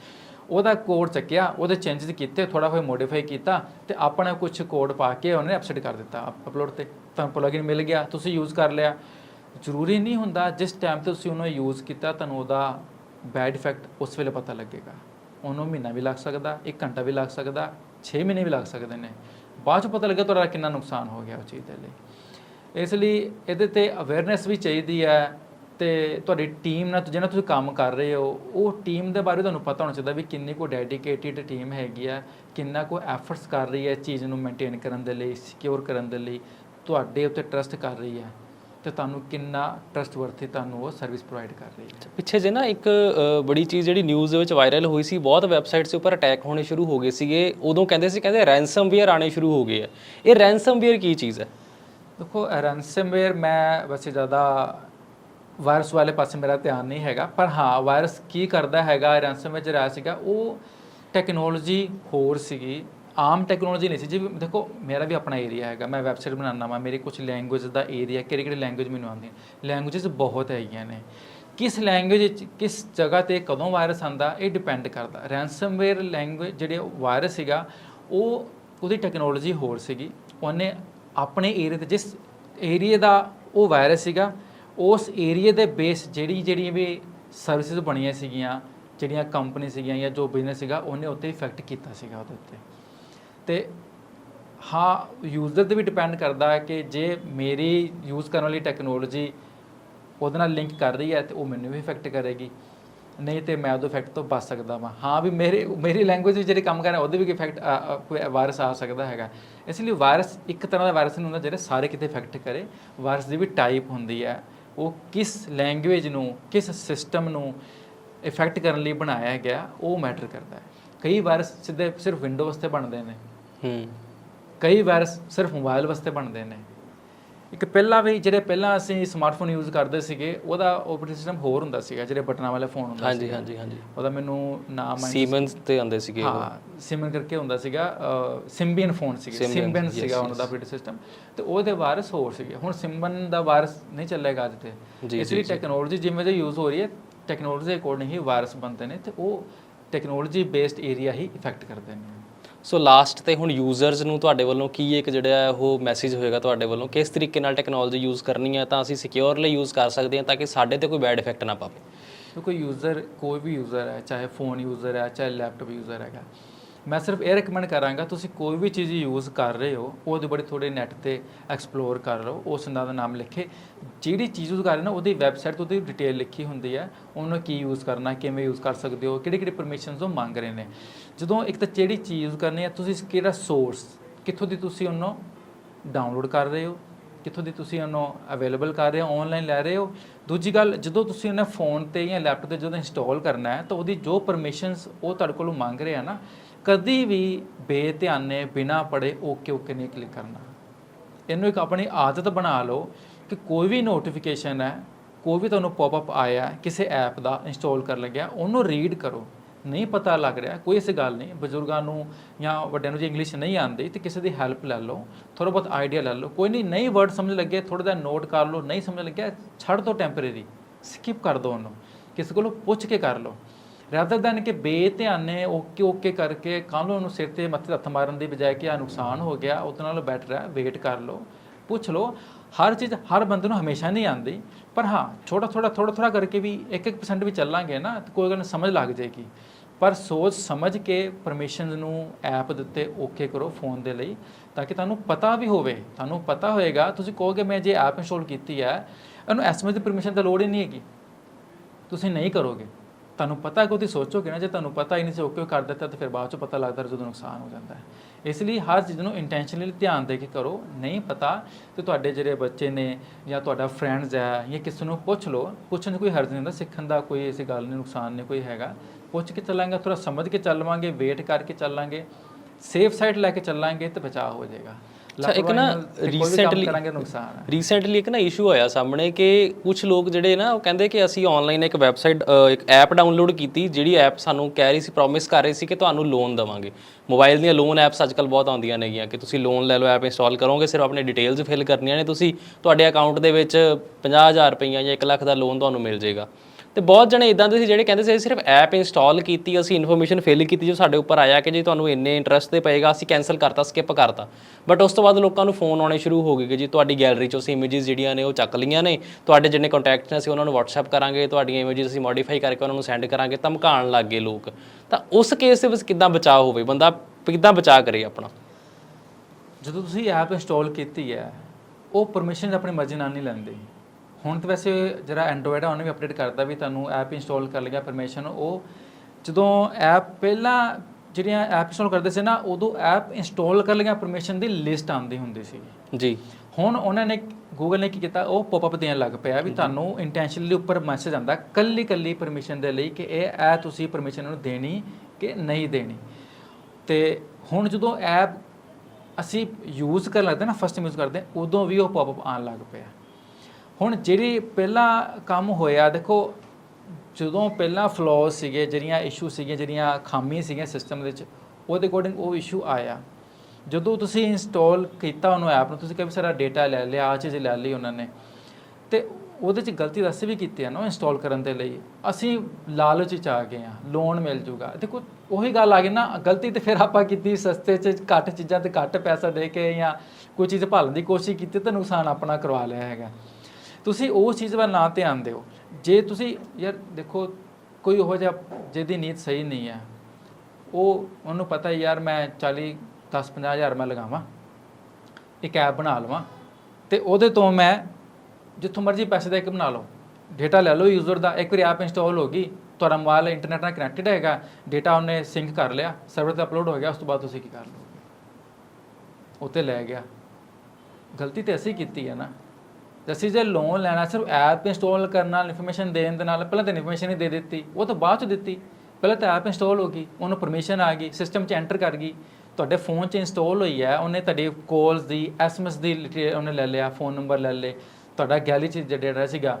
S2: ਉਹਦਾ ਕੋਡ ਚੱਕਿਆ, ਉਹਦੇ ਚੇਂਜਸ ਕੀਤੇ ਥੋੜਾ ਹੋਏ ਮੋਡੀਫਾਈ ਕੀਤਾ ਤੇ ਆਪਣਾ ਕੁਝ ਕੋਡ ਪਾ ਕੇ ਉਹਨੇ ਐਪਸੈਟ ਕਰ ਦਿੱਤਾ ਅਪਲੋਡ ਤੇ। ਤੁਹਾਨੂੰ ਪਲਗਇਨ ਮਿਲ ਗਿਆ, ਤੁਸੀਂ ਯੂਜ਼ ਕਰ ਲਿਆ। ਜ਼ਰੂਰੀ ਨਹੀਂ ਹੁੰਦਾ, ਜਿਸ ਟਾਈਮ ਤੇ ਤੁਸੀਂ ਉਹਨੂੰ ਯੂਜ਼ ਕੀਤਾ, ਤੁਹਾਨੂੰ ਉਹਦਾ ਬੈਡ ਇਫੈਕਟ ਉਸ ਵੇਲੇ ਪਤਾ ਲੱਗੇਗਾ। ਉਹਨੂੰ ਮਹੀਨਾ ਵੀ ਲੱਗ ਸਕਦਾ 1 ਘੰਟਾ ਵੀ ਲੱਗ ਸਕਦਾ 6 ਮਹੀਨੇ ਵੀ ਲੱਗ ਸਕਦੇ ਨੇ। ਬਾਅਦ ਚ ਪਤਾ ਲੱਗਿਆ ਤੁਹਾਡਾ ਕਿੰਨਾ ਨੁਕਸਾਨ ਹੋ ਗਿਆ ਉਹ ਚੀਜ਼ ਦੇ ਲਈ। ਇਸ ਲਈ ਇਹਦੇ ਤੇ ਅਵੇਅਰਨੈਸ ਵੀ ਚਾਹੀਦੀ ਹੈ ਤੇ ਤੁਹਾਡੀ ਟੀਮ ਨਾਲ ਜਿਹਨਾਂ ਤੁਸੀਂ ਕੰਮ ਕਰ ਰਹੇ ਹੋ, ਉਹ ਟੀਮ ਦੇ ਬਾਰੇ ਤੁਹਾਨੂੰ ਪਤਾ ਹੋਣਾ ਚਾਹੀਦਾ ਵੀ ਕਿੰਨੀ ਕੋ ਡੈਡੀਕੇਟਿਡ ਟੀਮ ਹੈਗੀ ਆ ਕਿੰਨਾ ਕੋ ਐਫਰਟਸ ਕਰ ਰਹੀ ਹੈ ਚੀਜ਼ ਨੂੰ ਮੇਨਟੇਨ ਕਰਨ ਦੇ ਲਈ ਸਿਕਿਉਰ ਕਰਨ ਦੇ ਲਈ, ਤੁਹਾਡੇ ਉੱਤੇ ਟਰਸਟ ਕਰ ਰਹੀ ਹੈ ਤੇ ਤੁਹਾਨੂੰ ਕਿੰਨਾ ਟਰਸਟਵਰਥੀ ਤੁਹਾਨੂੰ ਉਹ ਸਰਵਿਸ ਪ੍ਰੋਵਾਈਡ ਕਰ ਰਹੀ ਹੈ।
S1: ਪਿੱਛੇ ਜੇ ਨਾ ਇੱਕ ਬੜੀ ਚੀਜ਼ ਜਿਹੜੀ ਨਿਊਜ਼ ਦੇ ਵਿੱਚ ਵਾਇਰਲ ਹੋਈ ਸੀ, ਬਹੁਤ ਵੈਬਸਾਈਟਸ ਉੱਪਰ ਅਟੈਕ ਹੋਣੇ ਸ਼ੁਰੂ ਹੋ ਗਏ ਸੀਗੇ, ਉਦੋਂ ਕਹਿੰਦੇ ਸੀ, ਕਹਿੰਦੇ ਰੈਂਸਮਵੇਅਰ ਆਣੇ ਸ਼ੁਰੂ ਹੋ ਗਏ ਆ। ਇਹ ਰੈਂਸਮਵੇਅਰ ਕੀ ਚੀਜ਼ ਹੈ?
S2: ਦੇਖੋ ਰੈਂਸਮਵੇਅਰ ਮੈਂ ਵੈਸੇ ਜ਼ਿਆਦਾ ਵਾਇਰਸ ਵਾਲੇ ਪਾਸੇ ਮੇਰਾ ਧਿਆਨ ਨਹੀਂ ਹੈਗਾ, ਪਰ ਹਾਂ ਵਾਇਰਸ ਕੀ ਕਰਦਾ ਹੈਗਾ ਰੈਂਸਮਵੇਅਰ ਜਿਹੜਾ ਸੀਗਾ, ਉਹ ਟੈਕਨੋਲੋਜੀ ਹੋਰ ਸੀਗੀ, ਆਮ ਟੈਕਨੋਲੋਜੀ ਨਹੀਂ ਸੀ ਜੀ ਦੇਖੋ, ਮੇਰਾ ਵੀ ਆਪਣਾ ਏਰੀਆ ਹੈਗਾ, ਮੈਂ ਵੈਬਸਾਈਟ ਬਣਾਉਣਾ ਵਾ, ਮੇਰੀ ਕੁਝ ਲੈਂਗੁਏਜ ਦਾ ਏਰੀਆ ਕਿਹੜੀ ਕਿਹੜੀ ਲੈਂਗੁਏਜ ਮੈਨੂੰ ਆਉਂਦੀਆਂ ਲੈਂਗੁਏਜਸ ਬਹੁਤ ਹੈਗੀਆਂ ਨੇ, ਕਿਸ ਲੈਂਗੁਏਜ ਵਿੱਚ ਕਿਸ ਜਗ੍ਹਾ ਤੇ ਕਦੋਂ ਵਾਇਰਸ ਆਂਦਾ ਇਹ ਡਿਪੈਂਡ ਕਰਦਾ ਰੈਂਸਮਵੇਅਰ ਲੈਂਗੁਏਜ ਜਿਹੜੇ ਵਾਇਰਸ ਸੀਗਾ, ਉਹ, ਉਹਦੀ ਟੈਕਨੋਲੋਜੀ ਹੋਰ ਸੀਗੀ, ਉਹਨੇ ਆਪਣੇ ਏਰੀਆ ਤੇ ਜਿਸ ਏਰੀਆ ਦਾ ਉਹ ਵਾਇਰਸ ਸੀਗਾ, ਉਸ ਏਰੀਆ ਦੇ ਬੇਸ ਜਿਹੜੀ ਜਿਹੜੀਆਂ ਵੀ ਸਰਵਿਸਿਜ਼ ਬਣੀਆਂ ਸੀਗੀਆਂ, ਜਿਹੜੀਆਂ ਕੰਪਨੀ ਸੀਗੀਆਂ ਜਾਂ ਜੋ ਬਿਜ਼ਨਸ ਸੀਗਾ, ਉਹਨੇ ਉੱਤੇ ਇਫੈਕਟ ਕੀਤਾ ਸੀਗਾ ਉਹਦੇ ਉੱਤੇ। ਤੇ ਹਾਂ ਯੂਜ਼ਰ ਤੇ ਵੀ ਡਿਪੈਂਡ ਕਰਦਾ ਹੈ ਕਿ ਜੇ ਮੇਰੀ ਯੂਜ਼ ਕਰਨ ਵਾਲੀ ਟੈਕਨੋਲੋਜੀ ਉਹਦੇ ਨਾਲ ਲਿੰਕ ਕਰ ਰਹੀ ਹੈ ਤੇ ਉਹ ਮੈਨੂੰ ਵੀ ਇਫੈਕਟ ਕਰੇਗੀ। ਨਹੀਂ ਤੇ ਮੈਂ ਉਹਦੇ ਇਫੈਕਟ ਤੋਂ ਬਚ ਸਕਦਾ ਵਾਂ। ਹਾਂ ਵੀ ਮੇਰੇ ਮੇਰੀ ਲੈਂਗੁਏਜ ਵਿੱਚ ਜਿਹੜੇ ਕੰਮ ਕਰ ਰਹੇ ਉਹਦੇ ਵੀ ਇਫੈਕਟ ਕੋਈ ਵਾਇਰਸ ਆ ਸਕਦਾ ਹੈਗਾ। ਇਸ ਲਈ ਵਾਇਰਸ ਇੱਕ ਤਰ੍ਹਾਂ ਦਾ ਵਾਇਰਸ ਨਹੀਂ ਹੁੰਦਾ ਜਿਹੜਾ ਸਾਰੇ ਕਿਤੇ ਇਫੈਕਟ ਕਰੇ। ਵਾਇਰਸ ਦੀ ਵੀ ਟਾਈਪ ਹੁੰਦੀ ਹੈ। ਉਹ ਕਿਸ ਲੈਂਗੁਏਜ ਨੂੰ ਕਿਸ ਸਿਸਟਮ ਨੂੰ ਇਫੈਕਟ ਕਰਨ ਲਈ ਬਣਾਇਆ ਗਿਆ ਉਹ ਮੈਟਰ ਕਰਦਾ ਹੈ। ਕਈ ਵਾਇਰਸ ਸਿੱਧੇ ਸਿਰਫ ਵਿੰਡੋ ਵਾਸਤੇ ਬਣਦੇ ਨੇ।
S1: ਹੂੰ।
S2: ਕਈ ਵਾਇਰਸ ਸਿਰਫ ਮੋਬਾਈਲ ਵਾਸਤੇ ਬਣਦੇ ਨੇ। ਇੱਕ ਪਹਿਲਾਂ ਵੀ ਜਿਹੜੇ ਪਹਿਲਾਂ ਅਸੀਂ ਸਮਾਰਟਫੋਨ ਯੂਜ਼ ਕਰਦੇ ਸੀਗੇ ਉਹਦਾ ਆਪਰੇਟਿੰਗ ਸਿਸਟਮ ਹੋਰ ਹੁੰਦਾ ਸੀਗਾ ਜਿਹੜੇ ਬਟਨਾਂ ਵਾਲੇ ਫੋਨ ਹੁੰਦਾ
S1: ਹਾਂਜੀ ਹਾਂਜੀ ਹਾਂਜੀ।
S2: ਉਹਦਾ ਮੈਨੂੰ ਨਾਮ ਆਈ
S1: ਸੀਮਨਸ ਤੇ ਆਉਂਦੇ ਸੀਗੇ।
S2: ਹਾਂ ਸਿਮਨ ਕਰਕੇ ਹੁੰਦਾ ਸੀਗਾ ਸਿੰਬੀਅਨ ਫੋਨ ਸੀਗੇ। ਸਿੰਬੀਅਨ ਸੀਗਾ ਉਹਨਾਂ ਦਾ ਆਪਰੇਟਿੰਗ ਸਿਸਟਮ ਤੇ ਉਹਦੇ ਵਾਇਰਸ ਹੋਰ ਸੀਗੇ। ਹੁਣ ਸਿੰਬਨ ਦਾ ਵਾਇਰਸ ਨਹੀਂ ਚੱਲੇਗਾ ਅੱਜ ਤੇ। ਇਸ ਲਈ ਟੈਕਨੋਲੋਜੀ ਜਿਵੇਂ ਜੇ ਯੂਜ਼ ਹੋ ਰਹੀ ਹੈ ਟੈਕਨੋਲੋਜੀ ਦੇ ਅਕੋਰਡਿੰਗ ਹੀ ਵਾਇਰਸ ਬਣਦੇ ਨੇ ਤੇ ਉਹ ਟੈਕਨੋਲੋਜੀ ਬੇਸਡ ਏਰੀਆ ਹੀ ਇਫੈਕਟ ਕਰਦੇ ਨੇ।
S1: ਸੋ ਲਾਸਟ ਤੇ ਹੁਣ ਯੂਜ਼ਰਸ ਨੂੰ ਤੁਹਾਡੇ ਵੱਲੋਂ ਕੀ ਇੱਕ ਜਿਹੜਾ ਉਹ ਮੈਸੇਜ ਹੋਏਗਾ ਤੁਹਾਡੇ ਵੱਲੋਂ? ਕਿਸ ਤਰੀਕੇ ਨਾਲ ਟੈਕਨੋਲੋਜੀ ਯੂਜ਼ ਕਰਨੀ ਹੈ ਤਾਂ ਅਸੀਂ ਸਿਕਿਉਰਲੀ ਯੂਜ਼ ਕਰ ਸਕਦੇ ਹਾਂ ਤਾਂ ਕਿ ਸਾਡੇ ਤੇ ਕੋਈ ਬੈਡ ਇਫੈਕਟ ਨਾ ਪਾਵੇ?
S2: ਕੋਈ ਯੂਜ਼ਰ ਕੋਈ ਵੀ ਯੂਜ਼ਰ ਹੈ, ਚਾਹੇ ਫੋਨ ਯੂਜ਼ਰ ਹੈ, ਚਾਹੇ ਲੈਪਟਾਪ ਯੂਜ਼ਰ ਹੈਗਾ। ਮੈਂ ਸਿਰਫ ਇਹ ਰეკਮੈਂਡ ਕਰਾਂਗਾ, ਤੁਸੀਂ ਕੋਈ ਵੀ ਚੀਜ਼ ਯੂਜ਼ ਕਰ ਰਹੇ ਹੋ, ਉਹਦੇ ਬੜੇ ਥੋੜੇ ਨੈਟ ਤੇ ਐਕਸਪਲੋਰ ਕਰ ਲਓ, ਉਸ ਨਾਮ ਦਾ ਨਾਮ ਲਿਖੇ। ਜਿਹੜੀ ਚੀਜ਼ ਯੂਜ਼ ਕਰ ਰਹੇ ਨਾ, ਉਹਦੀ ਵੈਬਸਾਈਟ ਤੇ ਉਹਦੀ ਡਿਟੇਲ ਲਿਖੀ ਹੁੰਦੀ ਹੈ, ਉਹਨੂੰ ਕੀ ਯੂਜ਼ ਕਰਨਾ, ਕਿਵੇਂ ਯੂਜ਼ ਕਰ ਸਕਦੇ ਹੋ ਕਿਹੜੇ ਕਿਹੜੇ ਪਰਮਿਸ਼ਨਸ ਉਹ ਮੰਗ ਰਹੇ ਨੇ। ਜਦੋਂ ਇੱਕ ਤਾਂ ਜਿਹੜੀ ਚੀਜ਼ ਯੂਜ਼ ਕਰਨੀ ਹੈ, ਤੁਸੀਂ ਕਿਹੜਾ ਸੋਰਸ ਕਿੱਥੋਂ ਦੀ ਤੁਸੀਂ ਉਹਨੂੰ ਡਾਊਨਲੋਡ ਕਰ ਰਹੇ ਹੋ, ਕਿੱਥੋਂ ਦੀ ਤੁਸੀਂ ਉਹਨੂੰ ਅਵੇਲੇਬਲ ਕਰ ਰਹੇ ਹੋ ਆਨਲਾਈਨ ਲੈ ਰਹੇ ਹੋ। ਦੂਜੀ ਗੱਲ, ਜਦੋਂ ਤੁਸੀਂ ਉਹਨੇ ਫੋਨ ਤੇ ਜਾਂ ਲੈਪਟਾਪ ਤੇ ਜਦੋਂ ਇੰਸਟਾਲ ਕਰਨਾ ਹੈ, ਤਾਂ ਉਹਦੀ ਜੋ ਪਰਮਿਸ਼ਨਸ ਉਹ ਤੁਹਾਡੇ ਕੋਲੋਂ ਮੰਗ ਰਹੇ ਆ ਨਾ, ਕਦੀ ਵੀ ਬੇਧਿਆਨੇ, ਬਿਨਾ ਪੜੇ ਓਕੇ ਓਕੇ ਨਹੀਂ ਕਲਿੱਕ ਕਰਨਾ। ਇਹਨੂੰ ਇੱਕ ਆਪਣੀ ਆਦਤ ਬਣਾ ਲਓ ਕਿ ਕੋਈ ਵੀ ਨੋਟੀਫਿਕੇਸ਼ਨ ਹੈ, ਕੋਈ ਵੀ ਤੁਹਾਨੂੰ ਪੌਪਅਪ ਆਇਆ ਕਿਸੇ ਐਪ ਦਾ ਇੰਸਟਾਲ ਕਰਨ ਲੱਗਿਆ, ਉਹਨੂੰ ਰੀਡ ਕਰੋ। ਨਹੀਂ ਪਤਾ ਲੱਗ ਰਿਹਾ, ਕੋਈ ਐਸੀ ਗੱਲ ਨਹੀਂ। ਬਜ਼ੁਰਗਾਂ ਨੂੰ ਜਾਂ ਵੱਡਿਆਂ ਨੂੰ ਜੇ ਇੰਗਲਿਸ਼ ਨਹੀਂ ਆਉਂਦੀ ਤੇ ਕਿਸੇ ਦੀ ਹੈਲਪ ਲੈ ਲਓ ਥੋੜਾ ਬਹੁਤ ਆਈਡੀਆ ਲੈ ਲਓ। ਕੋਈ ਨਹੀਂ ਨਈ ਵਰਡ ਸਮਝ ਲੱਗੇ ਥੋੜਾ ਜਿਹਾ ਨੋਟ ਕਰ ਲਓ, ਨਹੀਂ ਸਮਝ ਲੱਗਿਆ, ਛੱਡ ਦਿਓ ਟੈਂਪਰੇਰੀ ਸਕਿਪ ਕਰ ਦਿਓ ਉਹਨੂੰ। ਕਿਸੇ ਕੋਲੋਂ ਪੁੱਛ ਕੇ ਕਰ ਲਓ। ਰਾਦਰ ਦਨ ਕਿ ਬੇਧਿਆਨੇ ਓਕੇ ਓਕੇ ਕਰਕੇ ਕੱਲ੍ਹ ਨੂੰ ਉਹਨੂੰ ਸਿਰ ਤੇ ਮੱਥੇ ਹੱਥ ਮਾਰਨ ਦੀ ਬਜਾਏ ਕਿ ਆ ਨੁਕਸਾਨ ਹੋ ਗਿਆ, ਉਹਦੇ ਨਾਲੋਂ ਬੈਟਰ ਹੈ ਵੇਟ ਕਰ ਲਓ। ਪੁੱਛ ਲਓ, ਹਰ ਚੀਜ਼ ਹਰ ਬੰਦੇ ਨੂੰ ਹਮੇਸ਼ਾ ਨਹੀਂ ਆਉਂਦੀ। ਪਰ ਹਾਂ ਛੋਟਾ ਥੋੜਾ ਥੋੜਾ ਥੋੜਾ ਕਰਕੇ ਵੀ 1-1% ਵੀ ਚੱਲਾਂਗੇ ਨਾ, ਤਾਂ ਕੋਈ ਗੱਲ ਨਹੀਂ, ਸਮਝ ਲੱਗ ਜਾਏਗੀ। ਪਰ ਸੋਚ ਸਮਝ ਕੇ ਪਰਮਿਸ਼ਨਸ ਨੂੰ ਐਪ ਦੇ ਉੱਤੇ ਓਕੇ ਕਰੋ ਫੋਨ ਦੇ ਲਈ, ਤਾਂ ਕਿ ਤੁਹਾਨੂੰ ਪਤਾ ਵੀ ਹੋਵੇ। ਤੁਹਾਨੂੰ ਪਤਾ ਹੋਏਗਾ, ਤੁਸੀਂ ਕਹੋਗੇ, ਮੈਂ ਜੇ ਐਪ ਇੰਸਟਾਲ ਕੀਤੀ ਹੈ, ਇਹਨੂੰ ਐਸਐਮਐਸ ਦੀ ਪਰਮਿਸ਼ਨ ਤਾਂ ਲੋੜ ਹੀ ਨਹੀਂ ਹੈਗੀ। ਤੁਸੀਂ ਨਹੀਂ ਕਰੋਗੇ। ਤੁਹਾਨੂੰ ਪਤਾ ਕਿ ਉਹਦੀ ਸੋਚੋਗੇ ਨਾ, ਜੇ ਤੁਹਾਨੂੰ ਪਤਾ ਹੀ ਨਹੀਂ ਸੀ ਓਕੇ ਕਰ ਦਿੱਤਾ, ਤਾਂ ਫਿਰ ਬਾਅਦ ਚ ਪਤਾ ਲੱਗਦਾ ਜਦੋਂ ਨੁਕਸਾਨ ਹੋ ਜਾਂਦਾ ਹੈ। ਇਸ ਲਈ ਹਰ ਚੀਜ਼ ਨੂੰ ਇੰਟੈਂਸ਼ਨਲੀ ਧਿਆਨ ਦੇ ਕੇ ਕਰੋ। ਨਹੀਂ ਪਤਾ ਤੇ ਤੁਹਾਡੇ ਜਿਹੜੇ ਬੱਚੇ ਨੇ ਜਾਂ ਤੁਹਾਡਾ ਫਰੈਂਡਸ ਹੈ ਜਾਂ ਕਿਸੇ ਨੂੰ ਪੁੱਛ ਲਓ ਪੁੱਛਣ 'ਚ ਕੋਈ ਹਰਜ ਨਹੀਂ ਹੁੰਦਾ, ਸਿੱਖਣ ਦਾ ਕੋਈ ਐਸੀ ਗੱਲ ਨਹੀਂ, ਨੁਕਸਾਨ ਨਹੀਂ ਕੋਈ ਹੈਗਾ। ਪੁੱਛ ਕੇ ਚੱਲਾਂਗੇ ਥੋੜਾ ਸਮਝ ਕੇ ਚੱਲਵਾਂਗੇ ਵੇਟ ਕਰਕੇ ਚੱਲਾਂਗੇ ਸੇਫ ਸਾਈਡ ਲੈ ਕੇ ਚੱਲਾਂਗੇ ਤੇ ਬਚਾਅ ਹੋ ਜਾਏਗਾ।
S1: ਅੱਛਾ ਇੱਕ ਨਾ ਰੀਸੈਂਟਲੀ
S2: ਕਰਾਂਗੇ ਨੁਕਸਾਨ ਹੈ।
S1: ਰੀਸੈਂਟਲੀ ਇੱਕ ਨਾ ਇਸ਼ੂ ਆਇਆ ਸਾਹਮਣੇ ਕਿ ਕੁਝ ਲੋਕ ਜਿਹੜੇ ਨਾ ਉਹ ਕਹਿੰਦੇ ਕਿ ਅਸੀਂ ਆਨਲਾਈਨ ਇੱਕ ਵੈਬਸਾਈਟ ਇੱਕ ਐਪ ਡਾਊਨਲੋਡ ਕੀਤੀ ਜਿਹੜੀ ਐਪ ਸਾਨੂੰ ਕਹਿ ਰਹੀ ਸੀ ਪ੍ਰੋਮਿਸ ਕਰ ਰਹੀ ਸੀ ਕਿ ਤੁਹਾਨੂੰ ਲੋਨ ਦੇਵਾਂਗੇ। ਮੋਬਾਈਲ ਦੀਆਂ ਲੋਨ ਐਪਸ ਅੱਜਕੱਲ ਬਹੁਤ ਆਉਂਦੀਆਂ ਨੇਗੀਆਂ ਕਿ ਤੁਸੀਂ ਲੋਨ ਲੈ ਲਓ ਐਪ ਇੰਸਟਾਲ ਕਰੋਗੇ ਸਿਰਫ ਆਪਣੇ ਡਿਟੇਲਸ ਫਿਲ ਕਰਨੀਆਂ ਨੇ ਤੁਸੀਂ ਤੁਹਾਡੇ ਅਕਾਊਂਟ ਦੇ ਵਿੱਚ 50000 ਰੁਪਈਆ ਜਾਂ 1 ਲੱਖ ਦਾ ਲੋਨ ਤੁਹਾਨੂੰ ਮਿਲ ਜਾਏਗਾ। ਤੇ ਬਹੁਤ ਜਣੇ ਇਦਾਂ ਦੇ ਸੀ ਜਿਹੜੇ ਕਹਿੰਦੇ ਸੀ, ਸਿਰਫ ਐਪ ਇੰਸਟਾਲ ਕੀਤੀ, ਅਸੀਂ ਇਨਫੋਰਮੇਸ਼ਨ ਫੇਲ ਕੀਤੀ ਜੋ ਸਾਡੇ ਉੱਪਰ ਆਇਆ ਕਿ ਜੀ ਤੁਹਾਨੂੰ ਇੰਨੇ ਇੰਟਰਸਟ ਤੇ ਪਏਗਾ, ਅਸੀਂ ਕੈਨਸਲ ਕਰਤਾ ਸਕਿਪ ਕਰਤਾ। ਬਟ ਉਸ ਤੋਂ ਬਾਅਦ ਲੋਕਾਂ ਨੂੰ ਫੋਨ ਆਉਣੇ ਸ਼ੁਰੂ ਹੋ ਗਏ ਕਿ ਜੀ ਤੁਹਾਡੀ ਗੈਲਰੀ ਚੋਂ ਅਸੀਂ ਇਮੇजेस ਜਿਹੜੀਆਂ ਨੇ ਉਹ ਚੱਕ ਲਈਆਂ ਨੇ, ਤੁਹਾਡੇ ਜਿੰਨੇ ਕੰਟੈਕਟ ਨੇ ਅਸੀਂ ਉਹਨਾਂ ਨੂੰ WhatsApp ਕਰਾਂਗੇ, ਤੁਹਾਡੀਆਂ ਇਮੇजेस ਅਸੀਂ ਮੋਡੀਫਾਈ ਕਰਕੇ ਉਹਨਾਂ ਨੂੰ ਸੈਂਡ ਕਰਾਂਗੇ, ਧਮਕਾਉਣ ਲੱਗ ਗਏ ਲੋਕ। ਤਾਂ ਉਸ ਕੇਸ ਦੇ ਵਿੱਚ ਕਿੱਦਾਂ ਬਚਾਅ ਹੋਵੇ? ਬੰਦਾ ਕਿੱਦਾਂ ਬਚਾਅ ਕਰੇ ਆਪਣਾ?
S2: ਜਦੋਂ ਤੁਸੀਂ ਐਪ ਇੰਸਟਾਲ ਕੀਤੀ ਹੈ, ਉਹ ਪਰਮਿਸ਼ਨ ਆਪਣੀ ਮਰਜ਼ੀ ਨਾਲ ਨਹੀਂ ਲੈਂਦੇ। ਹੁਣ ਤਾਂ ਵੈਸੇ ਜਿਹੜਾ ਐਂਡਰੋਇਡ ਆ ਉਹਨੇ ਵੀ ਅਪਡੇਟ ਕਰਤਾ ਵੀ ਤੁਹਾਨੂੰ ਐਪ ਇੰਸਟਾਲ ਕਰ ਲਿਆ ਪਰਮਿਸ਼ਨ ਉਹ ਜਦੋਂ ਐਪ ਪਹਿਲਾਂ ਜਿਹੜੀਆਂ ਐਪ ਇੰਸਟਾਲ ਕਰਦੇ ਸੀ ਨਾ ਉਦੋਂ ਐਪ ਇੰਸਟਾਲ ਕਰ ਲਈਆਂ ਪਰਮਿਸ਼ਨ ਦੀ ਲਿਸਟ ਆਉਂਦੀ ਹੁੰਦੀ ਸੀ।
S1: ਜੀ।
S2: ਹੁਣ ਉਹਨਾਂ ਨੇ ਗੂਗਲ ਨੇ ਕੀ ਕੀਤਾ ਉਹ ਪੌਪਅਪ ਦੇਣ ਲੱਗ ਪਿਆ ਵੀ ਤੁਹਾਨੂੰ ਇੰਟੈਂਸ਼ਨਲੀ ਉੱਪਰ ਮੈਸੇਜ ਆਂਦਾ ਕੱਲੀ ਕੱਲੀ ਪਰਮਿਸ਼ਨ ਦੇ ਲਈ ਕਿ ਇਹ ਐ ਤੁਸੀਂ ਪਰਮਿਸ਼ਨ ਨੂੰ ਦੇਣੀ ਕਿ ਨਹੀਂ ਦੇਣੀ। ਤੇ ਹੁਣ ਜਦੋਂ ਐਪ ਅਸੀਂ ਯੂਜ਼ ਕਰਨ ਲੱਗਦੇ ਨਾ ਫਸਟ ਯੂਜ਼ ਕਰਦੇ ਉਦੋਂ ਵੀ ਉਹ ਪੌਪਅਪ ਆਉਣ ਲੱਗ ਪਿਆ। ਹੁਣ ਜਿਹੜੀ ਪਹਿਲਾਂ ਕੰਮ ਹੋਇਆ, ਦੇਖੋ, ਜਦੋਂ ਪਹਿਲਾਂ ਫਲॉज ਸੀਗੇ, ਜਿਹੜੀਆਂ ਇਸ਼ੂ ਸੀਗੀਆਂ, ਜਿਹੜੀਆਂ ਖਾਮੀ ਸੀਗੀਆਂ ਸਿਸਟਮ ਦੇ ਵਿੱਚ, ਉਹਦੇ ਅਕੋਰਡਿੰਗ ਉਹ ਇਸ਼ੂ ਆਇਆ। ਜਦੋਂ ਤੁਸੀਂ ਇੰਸਟਾਲ ਕੀਤਾ ਉਹਨੂੰ ਐਪ ਨੂੰ, ਤੁਸੀਂ ਕਹੇ ਵੀ ਸਾਰਾ ਡੇਟਾ ਲੈ ਲਿਆ ਆ ਚੀਜ਼ ਲੈ ਲਈ ਉਹਨਾਂ ਨੇ। ਤੇ ਉਹਦੇ ਚ ਗਲਤੀ ਦੱਸ ਵੀ ਕੀਤੀ ਹੈ ਨਾ ਇੰਸਟਾਲ ਕਰਨ ਦੇ ਲਈ। ਅਸੀਂ ਲਾਲਚ ਚ ਆ ਗਏ ਆ ਲੋਨ ਮਿਲ ਜੂਗਾ। ਦੇਖੋ, ਉਹੀ ਗੱਲ ਆ ਗਈ ਨਾ, ਗਲਤੀ ਤੇ ਫਿਰ ਆਪਾਂ ਕੀਤੀ ਸਸਤੇ ਚ, ਘੱਟ ਚੀਜ਼ਾਂ ਤੇ ਘੱਟ ਪੈਸਾ ਦੇ ਕੇ ਜਾਂ ਕੋਈ ਚੀਜ਼ ਭਾਲਣ ਦੀ ਕੋਸ਼ਿਸ਼ ਕੀਤੀ ਤਾਂ ਨੁਕਸਾਨ ਆਪਣਾ ਕਰਵਾ ਲਿਆ ਹੈਗਾ। ਤੁਸੀਂ ਉਸ ਚੀਜ਼ ਵੱਲ ਨਾ ਧਿਆਨ ਦਿਓ। ਜੇ ਤੁਸੀਂ, ਯਾਰ ਦੇਖੋ, ਕੋਈ ਉਹ ਜਿਹਾ ਜਿਹਦੀ ਨੀਤ ਸਹੀ ਨਹੀਂ ਹੈ, ਉਹ ਉਹਨੂੰ ਪਤਾ ਹੀ, ਯਾਰ ਮੈਂ 40 10 50 ਹਜ਼ਾਰ ਮੈਂ ਲਗਾਵਾਂ, ਇੱਕ ਐਪ ਬਣਾ ਲਵਾਂ, ਤੇ ਉਹਦੇ ਤੋਂ ਮੈਂ ਜਿੱਥੋਂ ਮਰਜ਼ੀ ਪੈਸੇ ਦਾ ਇੱਕ ਬਣਾ ਲਓ। ਡੇਟਾ ਲੈ ਲਓ ਯੂਜ਼ਰ ਦਾ, ਇੱਕ ਵਾਰੀ ਐਪ ਇੰਸਟਾਲ ਹੋ ਗਈ, ਤੁਹਾਡਾ ਮੋਬਾਈਲ ਇੰਟਰਨੈਟ ਨਾਲ ਕਨੈਕਟਡ ਹੈਗਾ ਡੇਟਾ ਉਹਨੇ ਸਿੰਕ ਕਰ ਲਿਆ ਸਰਵਰ ਤੇ ਅਪਲੋਡ ਹੋ ਗਿਆ, ਉਸ ਤੋਂ ਬਾਅਦ ਤੁਸੀਂ ਕੀ ਕਰ ਲਓਗੇ? ਉੱਤੇ ਲੈ ਗਿਆ। ਗਲਤੀ ਤੇ ਅਸੀਂ ਕੀਤੀ ਹੈ ਨਾ। ਅਸੀਂ ਜੇ ਲੋਨ ਲੈਣਾ, ਸਿਰਫ ਐਪ ਇੰਸਟਾਲ ਕਰਨ ਨਾਲ ਇਨਫੋਰਮੇਸ਼ਨ ਦੇਣ ਦੇ ਨਾਲ, ਪਹਿਲਾਂ ਤਾਂ ਇਨਫੋਰਮੇਸ਼ਨ ਹੀ ਦੇ ਦਿੱਤੀ, ਉਹ ਤਾਂ ਬਾਅਦ ਚ ਦਿੱਤੀ। ਪਹਿਲਾਂ ਤਾਂ ਐਪ ਇੰਸਟਾਲ ਹੋ ਗਈ, ਉਹਨੂੰ ਪਰਮਿਸ਼ਨ ਆ ਗਈ ਸਿਸਟਮ 'ਚ ਐਂਟਰ ਕਰ ਗਈ। ਤੁਹਾਡੇ ਫੋਨ 'ਚ ਇੰਸਟਾਲ ਹੋਈ ਹੈ, ਉਹਨੇ ਤੁਹਾਡੀ ਕਾਲਸ ਦੀ ਐਸਐਮਐਸ ਦੀ ਉਹਨੇ ਲੈ ਲਿਆ ਫੋਨ ਨੰਬਰ ਲੈ ਲੇ ਤੁਹਾਡਾ ਗੈਲਰੀ 'ਚ ਜਿਹੜਾ ਡੇਟਾ ਸੀਗਾ,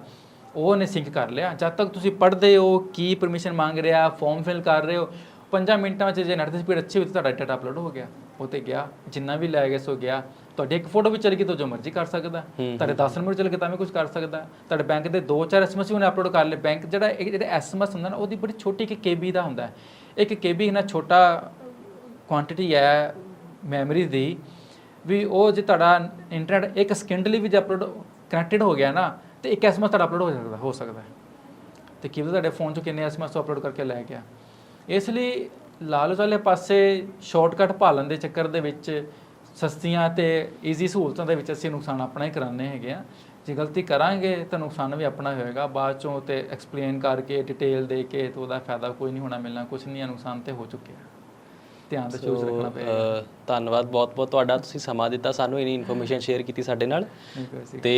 S2: ਉਹ ਉਹਨੇ ਸਿੰਕ ਕਰ ਲਿਆ। ਜਦ ਤੱਕ ਤੁਸੀਂ ਪੜ੍ਹਦੇ ਹੋ, ਕੀ ਪਰਮਿਸ਼ਨ ਮੰਗ ਰਿਹਾ ਫਾਰਮ ਫਿਲ ਕਰ ਰਹੇ ਹੋ 5 ਮਿੰਟਾਂ 'ਚ ਜੇ ਨੈਟ ਦੀ ਸਪੀਡ ਅੱਛੀ ਹੋਈ ਤਾਂ ਤੁਹਾਡਾ ਡਾਟਾ ਅਪਲੋਡ ਹੋ ਗਿਆ, ਉਹ ਤੇ ਗਿਆ, ਜਿੰਨਾ ਵੀ ਲੈ ਗਿਆ ਸੋ ਗਿਆ। ਤੁਹਾਡੀ ਇੱਕ ਫੋਟੋ ਵੀ ਚਲ ਗਈ ਤਾਂ ਜੋ ਮਰਜ਼ੀ ਕਰ ਸਕਦਾ। ਤੁਹਾਡੇ 10 ਨੰਬਰ ਚਲ ਗਏ ਤਾਂ ਵੀ ਕੁਝ ਕਰ ਸਕਦਾ। ਤੁਹਾਡੇ ਬੈਂਕ ਦੇ 2-4 ਐਸਐਮਐਸ ਵੀ ਉਹਨੇ ਅਪਲੋਡ ਕਰ ਲਏ। ਬੈਂਕ ਜਿਹੜਾ ਇੱਕ ਜਿਹੜਾ ਐਸਐਮਐਸ ਹੁੰਦਾ ਨਾ ਉਹਦੀ ਬੜੀ ਛੋਟੀ ਕਿ ਕੇਬੀ ਦਾ ਹੁੰਦਾ ਇੱਕ ਕੇਬੀ ਨਾ ਛੋਟਾ ਕੁਆਂਟੀਟੀ ਹੈ ਮੈਮਰੀ ਦੀ ਵੀ ਉਹ ਜੇ ਤੁਹਾਡਾ ਇੰਟਰਨੈਟ ਇੱਕ ਸਕਿੰਟ ਲਈ ਵੀ ਜੇ ਅਪਲੋਡ ਕਨੈਕਟਡ ਹੋ ਗਿਆ ਨਾ ਤੇ ਇੱਕ ਐਸਐਮਐਸ ਤੁਹਾਡਾ ਅਪਲੋਡ ਹੋ ਸਕਦਾ ਹੋ ਸਕਦਾ ਤੇ ਕਿਵੇਂ ਤੁਹਾਡੇ ਫੋਨ 'ਚੋਂ ਕਿੰਨੇ ਐਸਐਮਐਸ ਅਪਲੋਡ ਕਰਕੇ ਲੈ ਗਿਆ। ਇਸ ਲਈ ਲਾਲਚ ਵਾਲੇ ਪਾਸੇ ਸ਼ਾਰਟਕਟ ਭਾਲਣ ਦੇ ਚੱਕਰ ਦੇ ਵਿੱਚ ਸਸਤੀਆਂ ਤੇ ਈਜ਼ੀ ਸਹੂਲਤਾਂ ਦੇ ਵਿੱਚ ਅਸੀਂ ਨੁਕਸਾਨ ਆਪਣਾ ਹੀ ਕਰਾਉਂਦੇ ਹੈਗੇ ਆ। ਜੇ ਗਲਤੀ ਕਰਾਂਗੇ ਤਾਂ ਨੁਕਸਾਨ ਵੀ ਆਪਣਾ ਹੋਏਗਾ। ਬਾਅਦ ਚੋਂ ਤੇ ਐਕਸਪਲੇਨ ਕਰਕੇ ਡਿਟੇਲ ਦੇ ਕੇ ਤੇ ਉਹਦਾ ਫਾਇਦਾ ਕੋਈ ਨਹੀਂ ਹੋਣਾ ਮਿਲਣਾ ਕੁਝ ਨਹੀਂ ਨੁਕਸਾਨ ਤੇ ਹੋ ਚੁੱਕਿਆ। ਧਿਆਨ ਤੇ ਚੂਜ਼ ਰੱਖਣਾ ਪਏਗਾ।
S1: ਧੰਨਵਾਦ ਬਹੁਤ ਬਹੁਤ ਤੁਹਾਡਾ ਤੁਸੀਂ ਸਮਾਂ ਦਿੱਤਾ ਸਾਨੂੰ ਇਨੀ ਇਨਫੋਰਮੇਸ਼ਨ ਸ਼ੇਅਰ ਕੀਤੀ ਸਾਡੇ ਨਾਲ। ਤੇ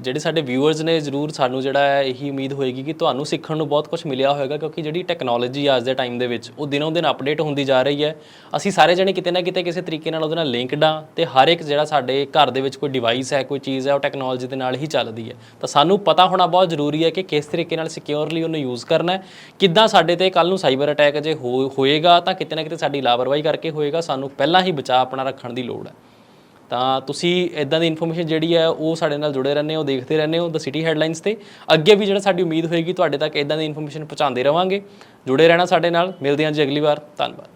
S1: ਜਿਹੜੇ ਸਾਡੇ ਵਿਊਅਰਸ ਨੇ ਜਰੂਰ ਸਾਨੂੰ ਜਿਹੜਾ ਹੈ ਇਹੀ ਉਮੀਦ ਹੋਏਗੀ ਕਿ ਤੁਹਾਨੂੰ ਸਿੱਖਣ ਨੂੰ ਬਹੁਤ ਕੁਝ ਮਿਲਿਆ ਹੋਵੇਗਾ ਕਿਉਂਕਿ ਜਿਹੜੀ ਟੈਕਨੋਲੋਜੀ ਅੱਜ ਦੇ ਟਾਈਮ ਦੇ ਵਿੱਚ ਉਹ ਦਿਨੋਂ ਦਿਨ ਅਪਡੇਟ ਹੁੰਦੀ ਜਾ ਰਹੀ ਹੈ। ਅਸੀਂ ਸਾਰੇ ਜਣੇ ਕਿਤੇ ਨਾ ਕਿਤੇ ਕਿਸੇ ਤਰੀਕੇ ਨਾਲ ਉਹਦੇ ਨਾਲ ਲਿੰਕਡ ਆ ਤੇ ਹਰ ਇੱਕ ਜਿਹੜਾ ਸਾਡੇ ਘਰ ਦੇ ਵਿੱਚ ਕੋਈ ਡਿਵਾਈਸ ਹੈ ਕੋਈ ਚੀਜ਼ ਹੈ ਉਹ ਟੈਕਨੋਲੋਜੀ ਦੇ ਨਾਲ ਹੀ ਚੱਲਦੀ ਹੈ। ਤਾਂ ਸਾਨੂੰ ਪਤਾ ਹੋਣਾ ਬਹੁਤ ਜ਼ਰੂਰੀ ਹੈ ਕਿ ਕਿਸ ਤਰੀਕੇ ਨਾਲ ਸਿਕਿਉਰਲੀ ਉਹਨੂੰ ਯੂਜ਼ ਕਰਨਾ ਹੈ। ਕਿੱਦਾਂ ਸਾਡੇ ਤੇ ਕੱਲ ਨੂੰ ਸਾਈਬਰ ਅਟੈਕ ਜੇ ਹੋਏਗਾ ਤਾਂ ਕਿਤੇ ਨਾ ਕਿਤੇ ਸਾਡੀ ਲਾਪਰਵਾਹੀ ਕਰਕੇ ਹੋਏਗਾ ਸਾਨੂੰ ਪਹਿਲਾਂ ਹੀ ਬਚਾਅ ਆਪਣਾ ਰੱਖਣ ਦੀ ਲੋੜ ਹੈ। ਤਾਂ ਤੁਸੀਂ ਇਦਾਂ ਦੀ ਇਨਫੋਰਮੇਸ਼ਨ ਜਿਹੜੀ ਹੈ ਉਹ ਸਾਡੇ ਨਾਲ ਜੁੜੇ ਰਹਿੰਦੇ ਹੋ, ਦੇਖਦੇ ਰਹਿੰਦੇ ਹੋ ਦ ਸਿਟੀ ਹੈਡਲਾਈਨਸ ਤੇ। ਅੱਗੇ ਵੀ ਜਿਹੜਾ ਸਾਡੀ ਉਮੀਦ ਹੋਏਗੀ, ਤੁਹਾਡੇ ਤੱਕ ਇਦਾਂ ਦੀ ਇਨਫੋਰਮੇਸ਼ਨ ਪਹੁੰਚਾਉਂਦੇ ਰਵਾਂਗੇ। ਜੁੜੇ ਰਹਿਣਾ ਸਾਡੇ ਨਾਲ। ਮਿਲਦੇ ਹਾਂ ਜੀ ਅਗਲੀ ਵਾਰ। ਧੰਨਵਾਦ।